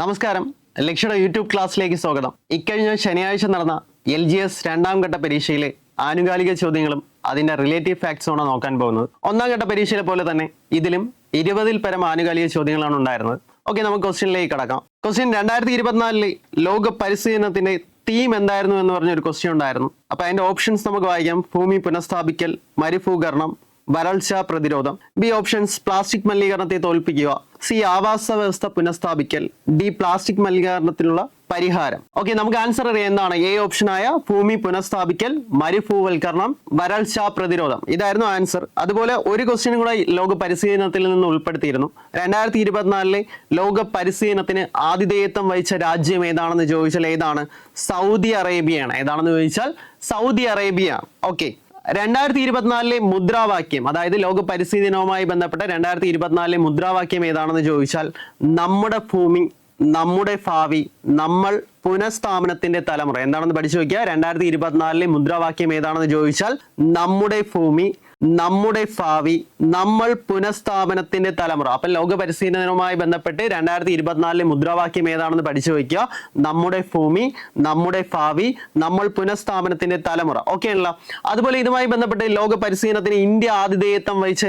നമസ്കാരം. ലക്ഷ്യയുടെ യൂട്യൂബ് ക്ലാസ്സിലേക്ക് സ്വാഗതം. ഇക്കഴിഞ്ഞ ശനിയാഴ്ച നടന്ന എൽ ജി എസ് രണ്ടാം ഘട്ട പരീക്ഷയിലെ ആനുകാലിക ചോദ്യങ്ങളും അതിന്റെ റിലേറ്റീവ് ഫാക്ട്സുമാണ് നോക്കാൻ പോകുന്നത്. ഒന്നാം ഘട്ട പരീക്ഷയിലെ പോലെ തന്നെ ഇതിലും ഇരുപതിൽ പരം ആനുകാലിക ചോദ്യങ്ങളാണ് ഉണ്ടായിരുന്നത്. ഓക്കെ നമുക്ക് ക്വസ്റ്റ്യനിലേക്ക് കടക്കാം. ക്വസ്റ്റ്യൻ രണ്ടായിരത്തി ഇരുപത്തിനാലിലെ ലോക പരിസ്ഥിതി തീം എന്തായിരുന്നു എന്ന് പറഞ്ഞ ഒരു ക്വസ്റ്റ്യൻ ഉണ്ടായിരുന്നു. അപ്പൊ അതിന്റെ ഓപ്ഷൻസ് നമുക്ക് വായിക്കാം. ഭൂമി പുനഃസ്ഥാപിക്കൽ മരുഭൂകരണം വരൾച്ച പ്രതിരോധം. ബി ഓപ്ഷൻസ് പ്ലാസ്റ്റിക് മലിനീകരണത്തെ തോൽപ്പിക്കുക. സി ആവാസ വ്യവസ്ഥ പുനഃസ്ഥാപിക്കൽ. ഡി പ്ലാസ്റ്റിക് മലിനീകരണത്തിനുള്ള പരിഹാരം. ഓക്കെ നമുക്ക് ആൻസർ അറിയാം എന്താണ്. എ ഓപ്ഷനായ ഭൂമി പുനഃസ്ഥാപിക്കൽ മരുഭൂവൽക്കരണം വരൾച്ച പ്രതിരോധം. ഇതായിരുന്നു ആൻസർ. അതുപോലെ ഒരു ക്വസ്റ്റ്യനും കൂടെ ലോക പരിസ്ഥിതി ദിനത്തിൽ നിന്ന് ഉൾപ്പെടുത്തിയിരുന്നു. രണ്ടായിരത്തി ഇരുപത്തിനാലിലെ ലോക പരിസ്ഥിതി ദിനത്തിന് ആതിഥേയത്വം വഹിച്ച രാജ്യം ഏതാണെന്ന് ചോദിച്ചാൽ ഏതാണ്? സൗദി അറേബ്യയാണ്. ഏതാണെന്ന് ചോദിച്ചാൽ സൗദി അറേബ്യ. ഓക്കെ രണ്ടായിരത്തി ഇരുപത്തിനാലിലെ മുദ്രാവാക്യം അതായത് ലോക പരിസ്ഥിതി ദിനവുമായി ബന്ധപ്പെട്ട രണ്ടായിരത്തി ഇരുപത്തിനാലിലെ മുദ്രാവാക്യം ഏതാണെന്ന് ചോദിച്ചാൽ നമ്മുടെ ഭൂമി നമ്മുടെ ഭാവി നമ്മൾ പുനഃസ്ഥാപനത്തിന്റെ തലമുറ. എന്താണെന്ന് പഠിച്ചു നോക്കിയാൽ രണ്ടായിരത്തി ഇരുപത്തിനാലിലെ മുദ്രാവാക്യം ഏതാണെന്ന് ചോദിച്ചാൽ നമ്മുടെ ഭൂമി നമ്മുടെ ഭാവി നമ്മൾ പുനഃസ്ഥാപനത്തിന്റെ തലമുറ. അപ്പൊ ലോക പരിസ്ഥിതി ബന്ധപ്പെട്ട് രണ്ടായിരത്തി ഇരുപത്തിനാലിലെ മുദ്രാവാക്യം ഏതാണെന്ന് പഠിച്ചു വയ്ക്കുക. നമ്മുടെ ഭൂമി നമ്മുടെ ഭാവി നമ്മൾ പുനഃസ്ഥാപനത്തിന്റെ തലമുറ. ഓക്കെ ആണല്ലോ അതുപോലെ ഇതുമായി ബന്ധപ്പെട്ട് ലോക പരിസ്ഥിതി ഇന്ത്യ ആതിഥേയത്വം വഹിച്ച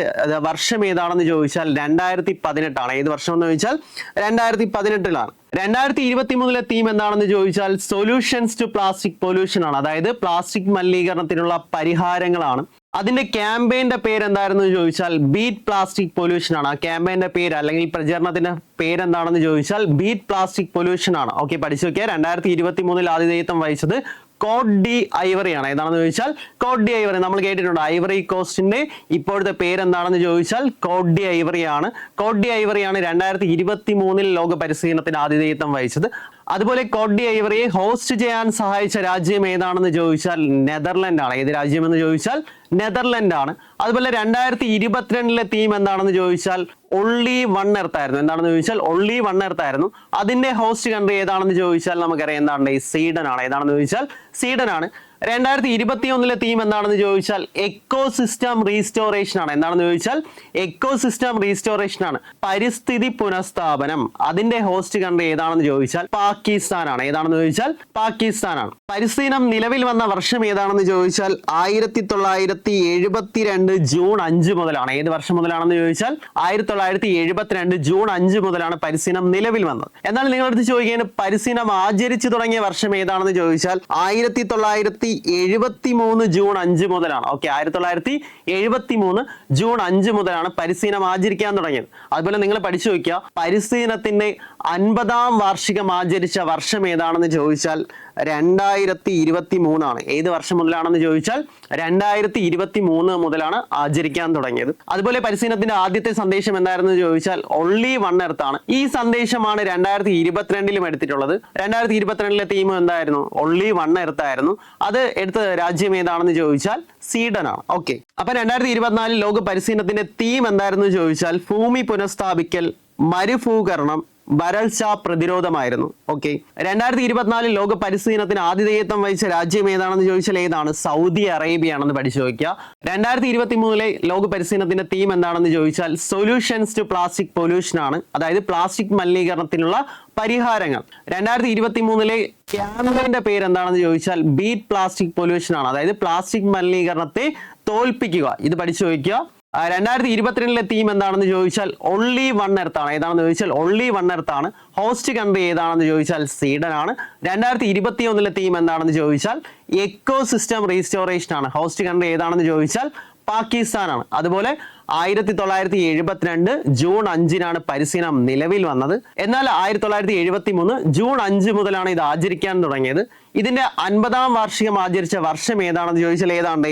വർഷം ഏതാണെന്ന് ചോദിച്ചാൽ രണ്ടായിരത്തി പതിനെട്ടാണ് ഏത് വർഷം എന്ന് ചോദിച്ചാൽ രണ്ടായിരത്തി പതിനെട്ടിലാണ് രണ്ടായിരത്തി ഇരുപത്തി മൂന്നിലെ തീം എന്താണെന്ന് ചോദിച്ചാൽ സൊല്യൂഷൻസ് ടു പ്ലാസ്റ്റിക് പൊല്യൂഷൻ ആണ്. അതായത് പ്ലാസ്റ്റിക് മലിനീകരണത്തിനുള്ള പരിഹാരങ്ങളാണ്. അതിന്റെ ക്യാമ്പയിന്റെ പേരെന്തായിരുന്നു ചോദിച്ചാൽ ബീറ്റ് പ്ലാസ്റ്റിക് പൊല്യൂഷൻ ആണ്. ആ ക്യാമ്പയിന്റെ പേര് അല്ലെങ്കിൽ പ്രചരണത്തിന്റെ പേരെന്താണെന്ന് ചോദിച്ചാൽ ബീറ്റ് പ്ലാസ്റ്റിക് പൊല്യൂഷൻ ആണ്. ഓക്കെ പഠിച്ചു നോക്കിയാൽ രണ്ടായിരത്തി ഇരുപത്തി മൂന്നിൽ ആതിഥേയത്വം വഹിച്ചത് കോഡ് ഡി ഐവറി ആണ്. ഏതാണെന്ന് ചോദിച്ചാൽ കോഡ് ഡി ഐവറി. നമ്മൾ കേട്ടിട്ടുണ്ട് ഐവറി കോസ്റ്റിന്റെ ഇപ്പോഴത്തെ പേരെന്താണെന്ന് ചോദിച്ചാൽ കോഡ് ഡി ഐവറി ആണ്. ഡി ഐവറി ആണ് രണ്ടായിരത്തി ഇരുപത്തി മൂന്നിൽ ലോക പരിശീലനത്തിന് ആതിഥേയത്വം വഹിച്ചത്. അതുപോലെ കോഡി ഐവറിയെ ഹോസ്റ്റ് ചെയ്യാൻ സഹായിച്ച രാജ്യം ഏതാണെന്ന് ചോദിച്ചാൽ നെതർലൻഡ് ആണ് ഏത് രാജ്യം എന്ന് ചോദിച്ചാൽ നെതർലൻഡ് ആണ് അതുപോലെ രണ്ടായിരത്തി ഇരുപത്തിരണ്ടിലെ തീം എന്താണെന്ന് ചോദിച്ചാൽ ഒള്ളി വൺ ആയിരുന്നു എന്താണെന്ന് ചോദിച്ചാൽ ഒള്ളി വൺ ആയിരുന്നു അതിന്റെ ഹോസ്റ്റ് കൺട്രി ഏതാണെന്ന് ചോദിച്ചാൽ നമുക്കറിയാം. എന്താണ്? സ്വീഡൻ ആണ് ഏതാണെന്ന് ചോദിച്ചാൽ സ്വീഡൻ ആണ് രണ്ടായിരത്തി ഇരുപത്തി ഒന്നിലെ തീം എന്താണെന്ന് ചോദിച്ചാൽ എക്കോ സിസ്റ്റം റീസ്റ്റോറേഷൻ ആണ്. എന്താണെന്ന് ചോദിച്ചാൽ എക്കോ സിസ്റ്റം റീസ്റ്റോറേഷൻ ആണ്. പരിസ്ഥിതി പുനഃസ്ഥാപനം. അതിന്റെ ഹോസ്റ്റ് കൺട്രി ഏതാണെന്ന് ചോദിച്ചാൽ പാകിസ്ഥാനാണ് ഏതാണെന്ന് ചോദിച്ചാൽ പാകിസ്ഥാനാണ് പരിസ്ഥിതിനം നിലവിൽ വന്ന വർഷം ഏതാണെന്ന് ചോദിച്ചാൽ ആയിരത്തി തൊള്ളായിരത്തി എഴുപത്തിരണ്ട് ജൂൺ അഞ്ച് മുതലാണ്. ഏത് വർഷം മുതലാണെന്ന് ചോദിച്ചാൽ ആയിരത്തി തൊള്ളായിരത്തി എഴുപത്തിരണ്ട് ജൂൺ അഞ്ച് മുതലാണ് പരിസ്ഥിനം നിലവിൽ വന്നത്. എന്നാൽ നിങ്ങളടുത്ത് ചോദിക്കുന്നത് പരിസ്ഥിനം ആചരിച്ചു തുടങ്ങിയ വർഷം ഏതാണെന്ന് ചോദിച്ചാൽ ആയിരത്തി തൊള്ളായിരത്തി എഴുപത്തി മൂന്ന് ജൂൺ അഞ്ച് മുതലാണ്. ഓക്കെ ആയിരത്തി തൊള്ളായിരത്തി എഴുപത്തി മൂന്ന് ജൂൺ അഞ്ച് മുതലാണ് പരിശീലനം ആചരിക്കാൻ തുടങ്ങിയത്. അതുപോലെ നിങ്ങൾ പഠിച്ചു നോക്കുക പരിസ്ഥിതിനത്തിന്റെ അൻപതാം വാർഷികം ആചരിച്ച വർഷം ഏതാണെന്ന് ചോദിച്ചാൽ രണ്ടായിരത്തി ഇരുപത്തി മൂന്നാണ് ഏത് വർഷം മുതലാണെന്ന് ചോദിച്ചാൽ രണ്ടായിരത്തി ഇരുപത്തി മൂന്ന് മുതലാണ് ആചരിക്കാൻ തുടങ്ങിയത്. അതുപോലെ പരിശീലനത്തിന്റെ ആദ്യത്തെ സന്ദേശം എന്തായിരുന്നു ചോദിച്ചാൽ ഒൺലി വൺ എർത്ത് ആണ്. ഈ സന്ദേശമാണ് രണ്ടായിരത്തി ഇരുപത്തിരണ്ടിലും എടുത്തിട്ടുള്ളത്. രണ്ടായിരത്തി ഇരുപത്തിരണ്ടിലെ തീം എന്തായിരുന്നു? ഒൺലി വൺ എർത്ത് ആയിരുന്നു. അത് എടുത്ത രാജ്യം ഏതാണെന്ന് ചോദിച്ചാൽ സ്വീഡൻ ആണ്. ഓക്കെ അപ്പൊ രണ്ടായിരത്തി ഇരുപത്തിനാലിൽ ലോക പരിശീലനത്തിന്റെ തീം എന്തായിരുന്നു ചോദിച്ചാൽ ഭൂമി പുനഃസ്ഥാപിക്കൽ മരുഭൂകരണം വരൾച്ച പ്രതിരോധമായിരുന്നു. ഓക്കെ രണ്ടായിരത്തി ഇരുപത്തിനാലിൽ ലോക പരിസ്ഥിതിനത്തിന് ആതിഥേയത്വം വഹിച്ച രാജ്യം ഏതാണെന്ന് ചോദിച്ചാൽ ഏതാണ്? സൗദി അറേബ്യ ആണെന്ന് പഠിച്ചു നോക്കുക രണ്ടായിരത്തി ഇരുപത്തി മൂന്നിലെ ലോക പരിസ്ഥിതിനത്തിന്റെ തീം എന്താണെന്ന് ചോദിച്ചാൽ സൊല്യൂഷൻസ് ടു പ്ലാസ്റ്റിക് പൊല്യൂഷൻ ആണ്. അതായത് പ്ലാസ്റ്റിക് മലിനീകരണത്തിനുള്ള പരിഹാരങ്ങൾ. രണ്ടായിരത്തി ഇരുപത്തി മൂന്നിലെ ക്യാമ്പയിന്റെ പേര് എന്താണെന്ന് ചോദിച്ചാൽ ബീറ്റ് പ്ലാസ്റ്റിക് പൊല്യൂഷൻ ആണ്. അതായത് പ്ലാസ്റ്റിക് മലിനീകരണത്തെ തോൽപ്പിക്കുക. ഇത് പഠിച്ചു വയ്ക്കുക ആ, രണ്ടായിരത്തി ഇരുപത്തിരണ്ടിലെ തീം എന്താണെന്ന് ചോദിച്ചാൽ ഒൺലി വൺ എർത്താണ് ഏതാണെന്ന് ചോദിച്ചാൽ ഒൺലി വൺ എർത്താണ് ഹോസ്റ്റ് കൺട്രി ഏതാണെന്ന് ചോദിച്ചാൽ സ്വീഡൻ ആണ്. രണ്ടായിരത്തി ഇരുപത്തി ഒന്നിലെ തീം എന്താണെന്ന് ചോദിച്ചാൽ എക്കോ സിസ്റ്റം റീസ്റ്റോറേഷൻ ആണ്. ഹോസ്റ്റ് കൺട്രി ഏതാണെന്ന് ചോദിച്ചാൽ പാകിസ്ഥാനാണ് അതുപോലെ ആയിരത്തി തൊള്ളായിരത്തി എഴുപത്തിരണ്ട് ജൂൺ അഞ്ചിനാണ് പരിശീലനം നിലവിൽ വന്നത്. എന്നാൽ ആയിരത്തി തൊള്ളായിരത്തി എഴുപത്തി മൂന്ന് ജൂൺ അഞ്ച് മുതലാണ് ഇത് ആചരിക്കാൻ തുടങ്ങിയത്. ഇതിന്റെ അൻപതാം വാർഷികം ആചരിച്ച വർഷം ഏതാണെന്ന് ചോദിച്ചാൽ ഏതാണ്ട്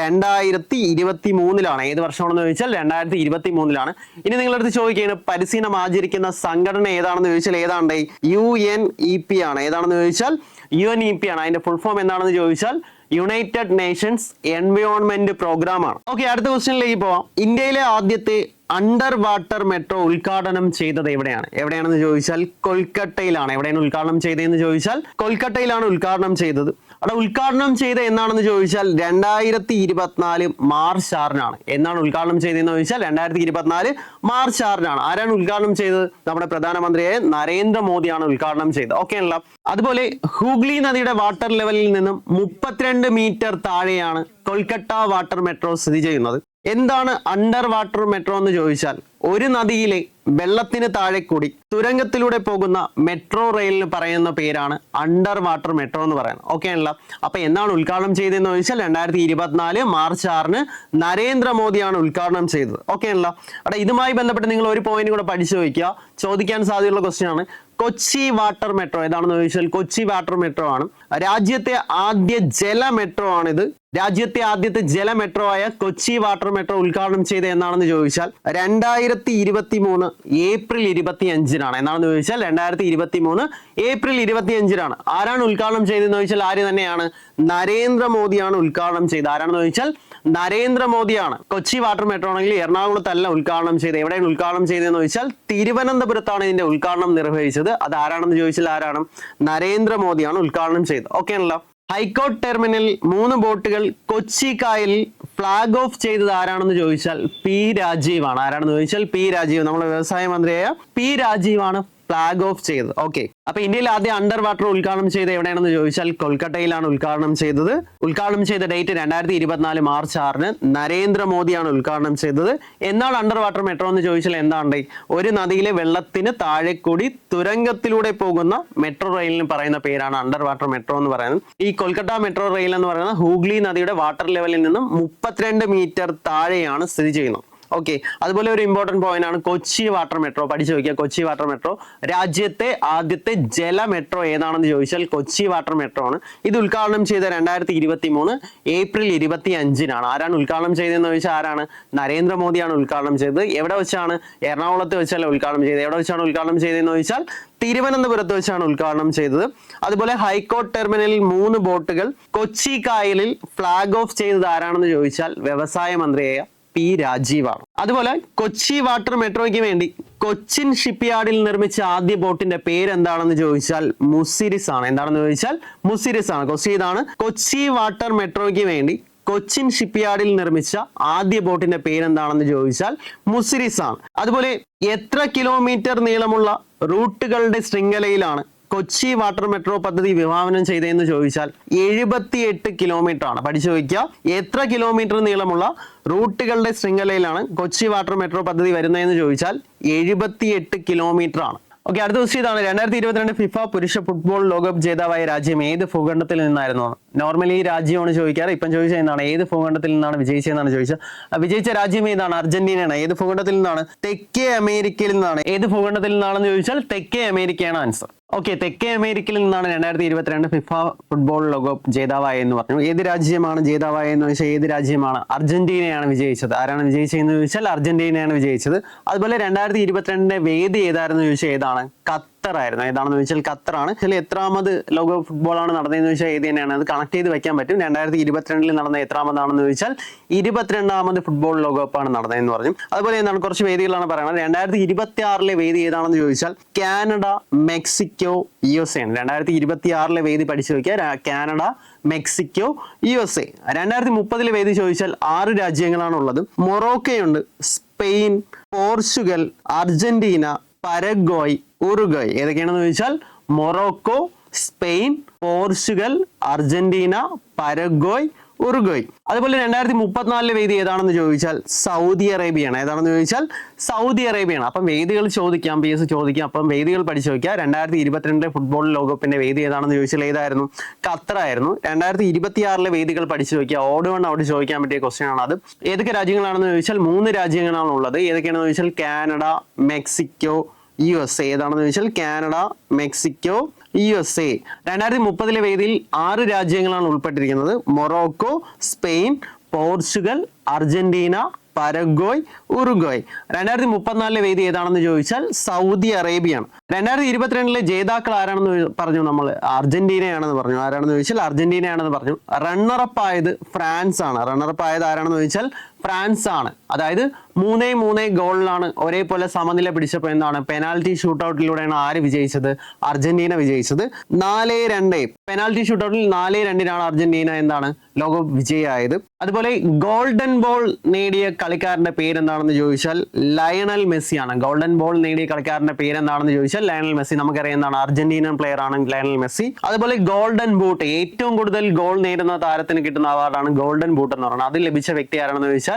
രണ്ടായിരത്തി ഇരുപത്തി മൂന്നിലാണ് ഏത് വർഷമാണെന്ന് ചോദിച്ചാൽ രണ്ടായിരത്തി ഇരുപത്തി മൂന്നിലാണ് ഇനി നിങ്ങളടുത്ത് ചോദിക്കുകയാണ് പരിശീലനം ആചരിക്കുന്ന സംഘടന ഏതാണെന്ന് ചോദിച്ചാൽ ഏതാണ്ട് യു എൻ ഇ പി ആണ്. ഏതാണെന്ന് ചോദിച്ചാൽ യു എൻ ഇ പി ആണ്. അതിന്റെ ഫുൾ ഫോം എന്താണെന്ന് ചോദിച്ചാൽ യുണൈറ്റഡ് നേഷൻസ് എൻവയോൺമെന്റ് പ്രോഗ്രാം ആണ്. ഓക്കെ അടുത്ത ക്വസ്റ്റ്യനിലേക്ക് പോവാം. ഇന്ത്യയിലെ ആദ്യത്തെ അണ്ടർ വാട്ടർ മെട്രോ ഉദ്ഘാടനം ചെയ്തത് എവിടെയാണ്? എവിടെയാണെന്ന് ചോദിച്ചാൽ കൊൽക്കട്ടയിലാണ്. എവിടെയാണ് ഉദ്ഘാടനം ചെയ്തതെന്ന് ചോദിച്ചാൽ കൊൽക്കട്ടയിലാണ് ഉദ്ഘാടനം ചെയ്തത്. അവിടെ ഉദ്ഘാടനം ചെയ്ത എന്നാണെന്ന് ചോദിച്ചാൽ രണ്ടായിരത്തി ഇരുപത്തിനാല് മാർച്ച് ആറിനാണ്. എന്നാണ് ഉദ്ഘാടനം ചെയ്തതെന്ന് ചോദിച്ചാൽ രണ്ടായിരത്തി ഇരുപത്തിനാല് മാർച്ച് ആറിനാണ്. ആരാണ് ഉദ്ഘാടനം ചെയ്തത്? നമ്മുടെ പ്രധാനമന്ത്രിയായ നരേന്ദ്രമോദിയാണ് ഉദ്ഘാടനം ചെയ്തത്. ഓക്കെ ആണല്ലോ അതുപോലെ ഹൂഗ്ലി നദിയുടെ വാട്ടർ ലെവലിൽ നിന്നും മുപ്പത്തിരണ്ട് മീറ്റർ താഴെയാണ് കൊൽക്കട്ട വാട്ടർ മെട്രോ സ്ഥിതി ചെയ്യുന്നത്. എന്താണ് അണ്ടർ വാട്ടർ മെട്രോ എന്ന് ചോദിച്ചാൽ ഒരു നദിയിലെ വെള്ളത്തിന് താഴെ കൂടി തുരങ്കത്തിലൂടെ പോകുന്ന മെട്രോ റെയിലിന് പറയുന്ന പേരാണ് അണ്ടർ വാട്ടർ മെട്രോ എന്ന് പറയുന്നത്. ഓക്കെ അല്ല? അപ്പൊ എന്നാണ് ഉദ്ഘാടനം ചെയ്തതെന്ന് ചോദിച്ചാൽ രണ്ടായിരത്തി ഇരുപത്തിനാല് മാർച്ച് ആറിന് നരേന്ദ്രമോദിയാണ് ഉദ്ഘാടനം ചെയ്തത്. ഓക്കെ അല്ല? അവിടെ ഇതുമായി ബന്ധപ്പെട്ട് നിങ്ങൾ ഒരു പോയിന്റ് കൂടെ പഠിച്ചു വയ്ക്കുക ചോദിക്കാൻ സാധ്യതയുള്ള ക്വസ്റ്റ്യൻ ആണ്. കൊച്ചി വാട്ടർ മെട്രോ ഏതാണെന്ന് ചോദിച്ചാൽ കൊച്ചി വാട്ടർ മെട്രോ ആണ്. രാജ്യത്തെ ആദ്യ ജല മെട്രോ ആണിത്. രാജ്യത്തെ ആദ്യത്തെ ജല മെട്രോ ആയ കൊച്ചി വാട്ടർ മെട്രോ ഉദ്ഘാടനം ചെയ്ത എന്നാണെന്ന് ചോദിച്ചാൽ രണ്ടായിരത്തി ഇരുപത്തി മൂന്ന് ഏപ്രിൽ ഇരുപത്തി അഞ്ചിനാണ് എന്നാണെന്ന് ചോദിച്ചാൽ രണ്ടായിരത്തി ഇരുപത്തി മൂന്ന് ഏപ്രിൽ ഇരുപത്തി അഞ്ചിനാണ് ആരാണ് ഉദ്ഘാടനം ചെയ്തതെന്ന് ചോദിച്ചാൽ ആര് തന്നെയാണ്? നരേന്ദ്രമോദിയാണ് ഉദ്ഘാടനം ചെയ്തത്. ആരാണെന്ന് ചോദിച്ചാൽ നരേന്ദ്രമോദിയാണ്. കൊച്ചി വാട്ടർ മെട്രോ ആണെങ്കിൽ എറണാകുളത്തല്ല ഉദ്ഘാടനം ചെയ്തത്. എവിടെയാണ് ഉദ്ഘാടനം ചെയ്തതെന്ന് ചോദിച്ചാൽ തിരുവനന്തപുരത്താണ് ഇതിന്റെ ഉദ്ഘാടനം നിർവഹിച്ചത്. അത് ആരാണെന്ന് ചോദിച്ചാൽ ആരാണ്? നരേന്ദ്രമോദിയാണ് ഉദ്ഘാടനം ചെയ്തത്. ഓക്കെ ആണല്ലോ? ഹൈക്കോർട്ട് ടെർമിനലിൽ മൂന്ന് ബോട്ടുകൾ കൊച്ചി കായൽ ഫ്ലാഗ് ഓഫ് ചെയ്തത് ആരാണെന്ന് ചോദിച്ചാൽ പി രാജീവാണ്. ആരാണെന്ന് ചോദിച്ചാൽ പി രാജീവ്. നമ്മുടെ വ്യവസായ മന്ത്രിയായ പി രാജീവാണ്. ഫ്ലാഗ് ഓഫ് ചെയ്തത്. ഓക്കെ അപ്പൊ ഇന്ത്യയിൽ ആദ്യം അണ്ടർ വാട്ടർ ഉദ്ഘാടനം ചെയ്ത് എവിടെയാണെന്ന് ചോദിച്ചാൽ കൊൽക്കട്ടയിലാണ് ഉദ്ഘാടനം ചെയ്തത്. ഉദ്ഘാടനം ചെയ്ത ഡേറ്റ് രണ്ടായിരത്തി ഇരുപത്തിനാല് മാർച്ച് ആറിന് നരേന്ദ്രമോദിയാണ് ഉദ്ഘാടനം ചെയ്തത്. എന്നാൽ അണ്ടർ വാട്ടർ മെട്രോ എന്ന് ചോദിച്ചാൽ എന്താണ്? ഒരു നദിയിലെ വെള്ളത്തിന് താഴെ കൂടി തുരങ്കത്തിലൂടെ പോകുന്ന മെട്രോ റെയിലിന് പറയുന്ന പേരാണ് അണ്ടർ വാട്ടർ മെട്രോ എന്ന് പറയുന്നത്. ഈ കൊൽക്കത്ത മെട്രോ റെയിൽ എന്ന് പറയുന്നത് ഹൂഗ്ലി നദിയുടെ വാട്ടർ ലെവലിൽ നിന്നും മുപ്പത്തിരണ്ട് മീറ്റർ താഴെയാണ് സ്ഥിതി ചെയ്യുന്നത്. ഓക്കെ അതുപോലെ ഒരു ഇമ്പോർട്ടന്റ് പോയിന്റ് ആണ്. കൊച്ചി വാട്ടർ മെട്രോ പഠിച്ചു നോക്കിയാൽ കൊച്ചി വാട്ടർ മെട്രോ രാജ്യത്തെ ആദ്യത്തെ ജല മെട്രോ ഏതാണെന്ന് ചോദിച്ചാൽ കൊച്ചി വാട്ടർ മെട്രോ ആണ്. ഇത് ഉദ്ഘാടനം ചെയ്ത രണ്ടായിരത്തി ഇരുപത്തി മൂന്ന് ഏപ്രിൽ ഇരുപത്തി അഞ്ചിനാണ് ആരാണ് ഉദ്ഘാടനം ചെയ്തതെന്ന് ചോദിച്ചാൽ ആരാണ്? നരേന്ദ്രമോദിയാണ് ഉദ്ഘാടനം ചെയ്തത്. എവിടെ വെച്ചാണ്? എറണാകുളത്ത് വെച്ചല്ല ഉദ്ഘാടനം ചെയ്തത്. എവിടെ വെച്ചാണ് ഉദ്ഘാടനം ചെയ്തതെന്ന് ചോദിച്ചാൽ തിരുവനന്തപുരത്ത് വെച്ചാണ് ഉദ്ഘാടനം ചെയ്തത്. അതുപോലെ ഹൈക്കോർട്ട് ടെർമിനലിൽ മൂന്ന് ബോട്ടുകൾ കൊച്ചി കായലിൽ ഫ്ലാഗ് ഓഫ് ചെയ്തത് ആരാണെന്ന് ചോദിച്ചാൽ വ്യവസായ മന്ത്രിയായ പി രാജീവാണ്. അതുപോലെ കൊച്ചി വാട്ടർ മെട്രോയ്ക്ക് വേണ്ടി കൊച്ചിൻ ഷിപ്പ്യാർഡിൽ നിർമ്മിച്ച ആദ്യ ബോട്ടിന്റെ പേര് എന്താണെന്ന് ചോദിച്ചാൽ മുസിരിസ് ആണ് എന്താണെന്ന് ചോദിച്ചാൽ മുസിരിസ് ആണ് കൊച്ചി ഇതാണ് കൊച്ചി വാട്ടർ മെട്രോയ്ക്ക് വേണ്ടി കൊച്ചിൻ ഷിപ്പ്യാർഡിൽ നിർമ്മിച്ച ആദ്യ ബോട്ടിന്റെ പേര് എന്താണെന്ന് ചോദിച്ചാൽ മുസിരിസ് ആണ് അതുപോലെ എത്ര കിലോമീറ്റർ നീളമുള്ള റൂട്ടുകളുടെ ശൃംഖലയിലാണ് കൊച്ചി വാട്ടർ മെട്രോ പദ്ധതി വിഭാവനം ചെയ്തതെന്ന് ചോദിച്ചാൽ എഴുപത്തിയെട്ട് കിലോമീറ്റർ ആണ് പഠിച്ചു വയ്ക്കുക. എത്ര കിലോമീറ്റർ നീളമുള്ള റൂട്ടുകളുടെ ശൃംഖലയിലാണ് കൊച്ചി വാട്ടർ മെട്രോ പദ്ധതി വരുന്നതെന്ന് ചോദിച്ചാൽ എഴുപത്തിയെട്ട് കിലോമീറ്റർ ആണ് ഓക്കെ അടുത്ത ക്വസ്റ്റ്യൻ ഇതാണ്. രണ്ടായിരത്തി ഇരുപത്തിരണ്ട് ഫിഫ പുരുഷ ഫുട്ബോൾ ലോകകപ്പ് ജേതാവായ രാജ്യം ഏത് ഭൂഖണ്ഡത്തിൽ നിന്നായിരുന്നു? നോർമലി രാജ്യമാണ് ചോദിക്കാറ്. ഇപ്പം ചോദിച്ചത് എന്താണ്? ഏത് ഭൂഖണ്ഡത്തിൽ നിന്നാണ് വിജയിച്ചതെന്നാണ് ചോദിച്ചത്. വിജയിച്ച രാജ്യം ഏതാണ്? അർജന്റീനയാണ്. ഏത് ഭൂഖണ്ഡത്തിൽ നിന്നാണ്? തെക്കേ അമേരിക്കയിൽ നിന്നാണ്. ഏത് ഭൂഖണ്ഡത്തിൽ നിന്നാണെന്ന് ചോദിച്ചാൽ തെക്കേ അമേരിക്കയാണ് ആൻസർ ഓക്കെ തെക്കേ അമേരിക്കയിൽ നിന്നാണ് രണ്ടായിരത്തി ഇരുപത്തിരണ്ട് ഫിഫ ഫുട്ബോൾ ലോകകപ്പ് ജേതാവായ എന്ന് പറഞ്ഞു. ഏത് രാജ്യമാണ് ജേതാവായ എന്ന് ചോദിച്ചാൽ ഏത് രാജ്യമാണ്? അർജന്റീനയാണ് വിജയിച്ചത്. ആരാണ് വിജയിച്ചതെന്ന് ചോദിച്ചാൽ അർജന്റീനയാണ് വിജയിച്ചത്. അതുപോലെ രണ്ടായിരത്തി ഇരുപത്തിരണ്ടിന്റെ വേദി ഏതായിരുന്നു ചോദിച്ചാൽ ഏതാണ്? ഖത്തർ. ആയിരുന്നു ഏതാണെന്ന് ചോദിച്ചാൽ ഖത്തറാണ്. അതിൽ എത്രാമത് ലോക ഫുട്ബോളാണ് നടന്നതെന്ന് ചോദിച്ചാൽ ഏത് തന്നെയാണ്? അത് കണക്ട് ചെയ്ത് വെക്കാൻ പറ്റും. രണ്ടായിരത്തി ഇരുപത്തിരണ്ടിൽ നടന്ന എത്രാമതാണെന്ന് ചോദിച്ചാൽ ഇരുപത്തിരണ്ടാമത് ഫുട്ബോൾ ലോകകപ്പാണ് നടന്നതെന്ന് പറഞ്ഞു. അതുപോലെ എന്താണ് കുറച്ച് വേദികളാണ് പറയുന്നത്. രണ്ടായിരത്തി ഇരുപത്തി ആറിലെ വേദി ഏതാണെന്ന് ചോദിച്ചാൽ Canada Mexico U S A ആണ്. രണ്ടായിരത്തി ഇരുപത്തി ആറിലെ വേദി പഠിച്ചു നോക്കിയാൽ Canada Mexico U S A. രണ്ടായിരത്തി മുപ്പതിലെ വേദി ചോദിച്ചാൽ ആറ് രാജ്യങ്ങളാണ് ഉള്ളത്. മൊറോക്കയുണ്ട് Spain Portugal Argentina Paraguay Uruguay ഏതൊക്കെയാണെന്ന് ചോദിച്ചാൽ Morocco Spain Portugal Argentina Paraguay Uruguay അതുപോലെ രണ്ടായിരത്തി മുപ്പത്തിനാലിലെ വേദി ഏതാണെന്ന് ചോദിച്ചാൽ സൗദി അറേബ്യയാണ്. ഏതാണെന്ന് ചോദിച്ചാൽ സൗദി അറേബ്യയാണ്. അപ്പം വേദികൾ ചോദിക്കാം പി എസ് ചോദിക്കാം. അപ്പം വേദികൾ പഠിച്ചു നോക്കിയാൽ രണ്ടായിരത്തി ഇരുപത്തിരണ്ടിലെ ഫുട്ബോൾ ലോകകപ്പിന്റെ വേദി ഏതാണെന്ന് ചോദിച്ചാൽ ഏതായിരുന്നു? ഖത്തറായിരുന്നു രണ്ടായിരത്തി ഇരുപത്തി ആറിലെ വേദികൾ പഠിച്ചു നോക്കിയാൽ ഓട് വൺ അവിടെ ചോദിക്കാൻ പറ്റിയ ക്വസ്റ്റ്യൻ ആണ് അത്. ഏതൊക്കെ രാജ്യങ്ങളാണെന്ന് ചോദിച്ചാൽ മൂന്ന് രാജ്യങ്ങളാണ് ഉള്ളത്. ഏതൊക്കെയാണെന്ന് ചോദിച്ചാൽ Canada Mexico U S A ഏതാണെന്ന് ചോദിച്ചാൽ Canada Mexico U S A രണ്ടായിരത്തി മുപ്പതിലെ വേദിയിൽ ആറ് രാജ്യങ്ങളാണ് ഉൾപ്പെട്ടിരിക്കുന്നത്. Morocco Spain Portugal Argentina Paraguay Uruguay രണ്ടായിരത്തി മുപ്പത്തിനാലിലെ വേദി ഏതാണെന്ന് ചോദിച്ചാൽ സൗദി അറേബ്യയാണ്. രണ്ടായിരത്തി ഇരുപത്തിരണ്ടിലെ ജേതാക്കൾ ആരാണെന്ന് പറഞ്ഞു നമ്മൾ? അർജന്റീനയാണെന്ന് പറഞ്ഞു. ആരാണെന്ന് ചോദിച്ചാൽ അർജന്റീനയാണെന്ന് പറഞ്ഞു. റണ്ണറപ്പ് ആയത് ഫ്രാൻസ് ആണ് റണ്ണറപ്പ് ആയത് ആരാണെന്ന് ചോദിച്ചാൽ ഫ്രാൻസ് ആണ് അതായത് മൂന്നേ മൂന്നേ ഗോളിലാണ് ഒരേപോലെ സമനില പിടിച്ചപ്പോൾ എന്താണ്? പെനാൽറ്റി ഷൂട്ടൗട്ടിലൂടെയാണ് ആര് വിജയിച്ചത്? അർജന്റീന വിജയിച്ചത്. നാല് രണ്ട്. പെനാൽറ്റി ഷൂട്ടൗട്ടിൽ നാല് രണ്ടിനാണ് അർജന്റീന എന്താണ്? ലോകം വിജയമായത് അതുപോലെ ഗോൾഡൻ ബോൾ നേടിയ കളിക്കാരന്റെ പേരെന്താണെന്ന് ചോദിച്ചാൽ ലയണൽ മെസ്സിയാണ്. ഗോൾഡൻ ബോൾ നേടിയ കളിക്കാരന്റെ പേരെന്താണെന്ന് ചോദിച്ചാൽ ലയണൽ മെസ്സി. നമുക്കറിയാം എന്താണ്? അർജന്റീനൻ പ്ലെയർ ആണ് ലയണൽ മെസ്സി. അതുപോലെ ഗോൾഡൻ ബൂട്ട്. ഏറ്റവും കൂടുതൽ ഗോൾ നേടുന്ന താരത്തിന് കിട്ടുന്ന അവാർഡാണ് ഗോൾഡൻ ബൂട്ട് എന്ന് പറയുന്നത്. അത് ലഭിച്ച വ്യക്തി ആരാണെന്ന് ചോദിച്ചാൽ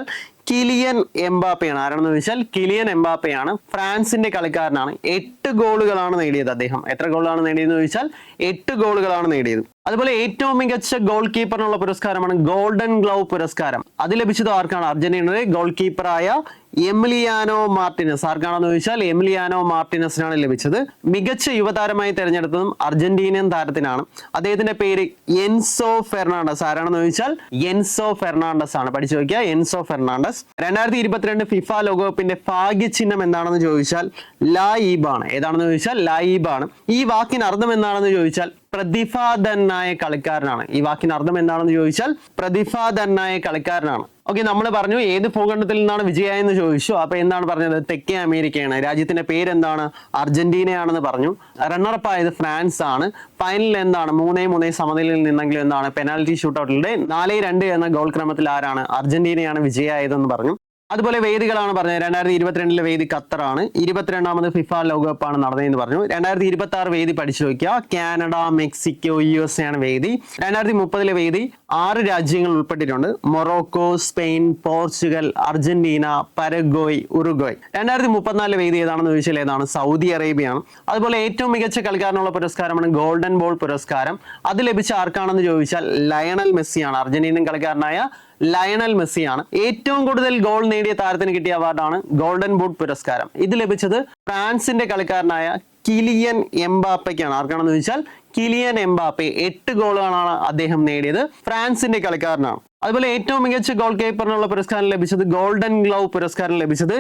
കിലിയൻ എംബാപ്പയാണ്. ആരാണെന്ന് ചോദിച്ചാൽ കിലിയൻ എംബാപ്പയാണ്. ഫ്രാൻസിന്റെ കളിക്കാരനാണ്. എട്ട് ഗോളുകളാണ് നേടിയത് അദ്ദേഹം. എത്ര ഗോളാണ് നേടിയതെന്ന് ചോദിച്ചാൽ എട്ട് ഗോളുകളാണ് നേടിയത്. അതുപോലെ ഏറ്റവും മികച്ച ഗോൾ കീപ്പറിനുള്ള പുരസ്കാരമാണ് ഗോൾഡൻ ഗ്ലൗ പുരസ്കാരം. അത് ലഭിച്ചത് ആർക്കാണ്? അർജന്റീനയുടെ ഗോൾ കീപ്പറായ എമിലിയാനോ മാർട്ടിനസ്. ആർക്കാണെന്ന് ചോദിച്ചാൽ എമിലിയാനോ മാർട്ടിനസിനാണ് ലഭിച്ചത്. മികച്ച യുവതാരമായി തെരഞ്ഞെടുത്തതും അർജന്റീനിയൻ താരത്തിനാണ്. അദ്ദേഹത്തിന്റെ പേര് എൻസോ ഫെർണാണ്ടസ്. ആരാണെന്ന് ചോദിച്ചാൽ എൻസോ ഫെർണാണ്ടസ് ആണ്. പഠിച്ചു നോക്കിയ എൻസോ ഫെർണാണ്ടസ്. രണ്ടായിരത്തി ഇരുപത്തിരണ്ട് ഫിഫ ലോകകപ്പിന്റെ ഭാഗ്യചിഹ്നം എന്താണെന്ന് ചോദിച്ചാൽ ലായിബാണ്. ഏതാണെന്ന് ചോദിച്ചാൽ ലായിബാണ്. ഈ വാക്കിന് അർത്ഥം എന്താണെന്ന് ചോദിച്ചാൽ പ്രതിഭാധനായ കളിക്കാരനാണ്. ഈ വാക്കിന് അർത്ഥം എന്താണെന്ന് ചോദിച്ചാൽ പ്രതിഭാധനായ കളിക്കാരനാണ്. ഓക്കെ നമ്മൾ പറഞ്ഞു ഏത് ഭൂഖണ്ഡത്തിൽ നിന്നാണ് വിജയമെന്ന് ചോദിച്ചു. അപ്പൊ എന്താണ് പറഞ്ഞത്? തെക്കേ അമേരിക്കയാണ്. രാജ്യത്തിന്റെ പേരെന്താണ്? അർജന്റീനയാണെന്ന് പറഞ്ഞു. റണ്ണറപ്പ് ആയത് ഫ്രാൻസ് ആണ് ഫൈനലിൽ എന്താണ്? മൂന്നേ മൂന്നേ സമനിലയിൽ നിന്നെങ്കിലും എന്താണ്? പെനാൽറ്റി ഷൂട്ടൗട്ടിലൂടെ നാലേ രണ്ട് എന്ന ഗോൾ ക്രമത്തിൽ ആരാണ്? അർജന്റീനയാണ് വിജയമായതെന്ന് പറഞ്ഞു. അതുപോലെ വേദികളാണ് പറഞ്ഞത്. രണ്ടായിരത്തി ഇരുപത്തിരണ്ടിലെ വേദി ഖത്തറാണ്. ഇരുപത്തിരണ്ടാമത് ഫിഫ ലോകകപ്പാണ് നടന്നതെന്ന് പറഞ്ഞു. രണ്ടായിരത്തി ഇരുപത്തി ആറ് വേദി പഠിച്ചു നോക്കുക Canada Mexico U S A ആണ് വേദി. രണ്ടായിരത്തി മുപ്പതിലെ വേദി ആറ് രാജ്യങ്ങൾ ഉൾപ്പെട്ടിട്ടുണ്ട്. Morocco Spain Portugal Argentina Paraguay Uruguay രണ്ടായിരത്തി മുപ്പത്തിനാലിലെ വേദി ഏതാണെന്ന് ചോദിച്ചാൽ ഏതാണ്? സൗദി അറേബ്യയാണ്. അതുപോലെ ഏറ്റവും മികച്ച കളിക്കാരനുള്ള പുരസ്കാരമാണ് ഗോൾഡൻ ബോൾ പുരസ്കാരം. അത് ലഭിച്ച ആർക്കാണെന്ന് ചോദിച്ചാൽ ലയണൽ മെസ്സിയാണ്. അർജന്റീനൻ കളിക്കാരനായ ലയണൽ മെസ്സിയാണ്. ഏറ്റവും കൂടുതൽ ഗോൾ നേടിയ താരത്തിന് കിട്ടിയ അവാർഡാണ് ഗോൾഡൻ ബൂട്ട് പുരസ്കാരം. ഇത് ലഭിച്ചത് ഫ്രാൻസിന്റെ കളിക്കാരനായ കിലിയൻ എംബാപ്പയ്ക്കാണ്. ആർക്കാണെന്ന് ചോദിച്ചാൽ കിലിയൻ എംബാപ്പെ എട്ട് ഗോളുകളാണ് അദ്ദേഹം നേടിയത്. ഫ്രാൻസിന്റെ കളിക്കാരനാണ്. അതുപോലെ ഏറ്റവും മികച്ച ഗോൾ കീപ്പറിനുള്ള പുരസ്കാരം ലഭിച്ചത് ഗോൾഡൻ ഗ്ലൗ പുരസ്കാരം ലഭിച്ചത്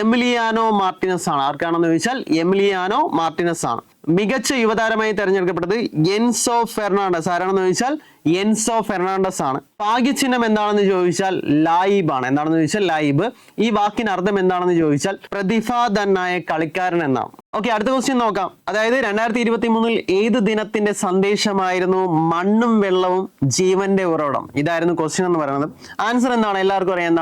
എമിലിയാനോ മാർട്ടിനസ് ആണ് ആർക്കാണെന്ന് ചോദിച്ചാൽ എമിലിയാനോ മാർട്ടിനസ് ആണ് മികച്ച യുവതാരമായി തെരഞ്ഞെടുക്കപ്പെട്ടത് എൻസോ ഫെർണാണ്ടസ്. ആരാണെന്ന് ചോദിച്ചാൽ എൻസോ ഫെർണാണ്ടസ് ആണ് ഭാഗ്യചിഹ്നം എന്താണെന്ന് ചോദിച്ചാൽ ലൈബ് ആണ് എന്താണെന്ന് ചോദിച്ചാൽ ലൈബ് ഈ വാക്കിന് അർത്ഥം എന്താണെന്ന് ചോദിച്ചാൽ പ്രതിഭാധനായ കളിക്കാരൻ എന്നാണ്. ഓക്കെ അടുത്ത ക്വസ്റ്റ്യൻ നോക്കാം. അതായത് രണ്ടായിരത്തി ഇരുപത്തി മൂന്നിൽ ഏത് ദിനത്തിന്റെ സന്ദേശമായിരുന്നു മണ്ണും വെള്ളവും ജീവന്റെ ഉറവിടം? ഇതായിരുന്നു ക്വസ്റ്റ്യൻ എന്ന് പറയുന്നത്. ആൻസർ എന്താണ്? എല്ലാവർക്കും അറിയാം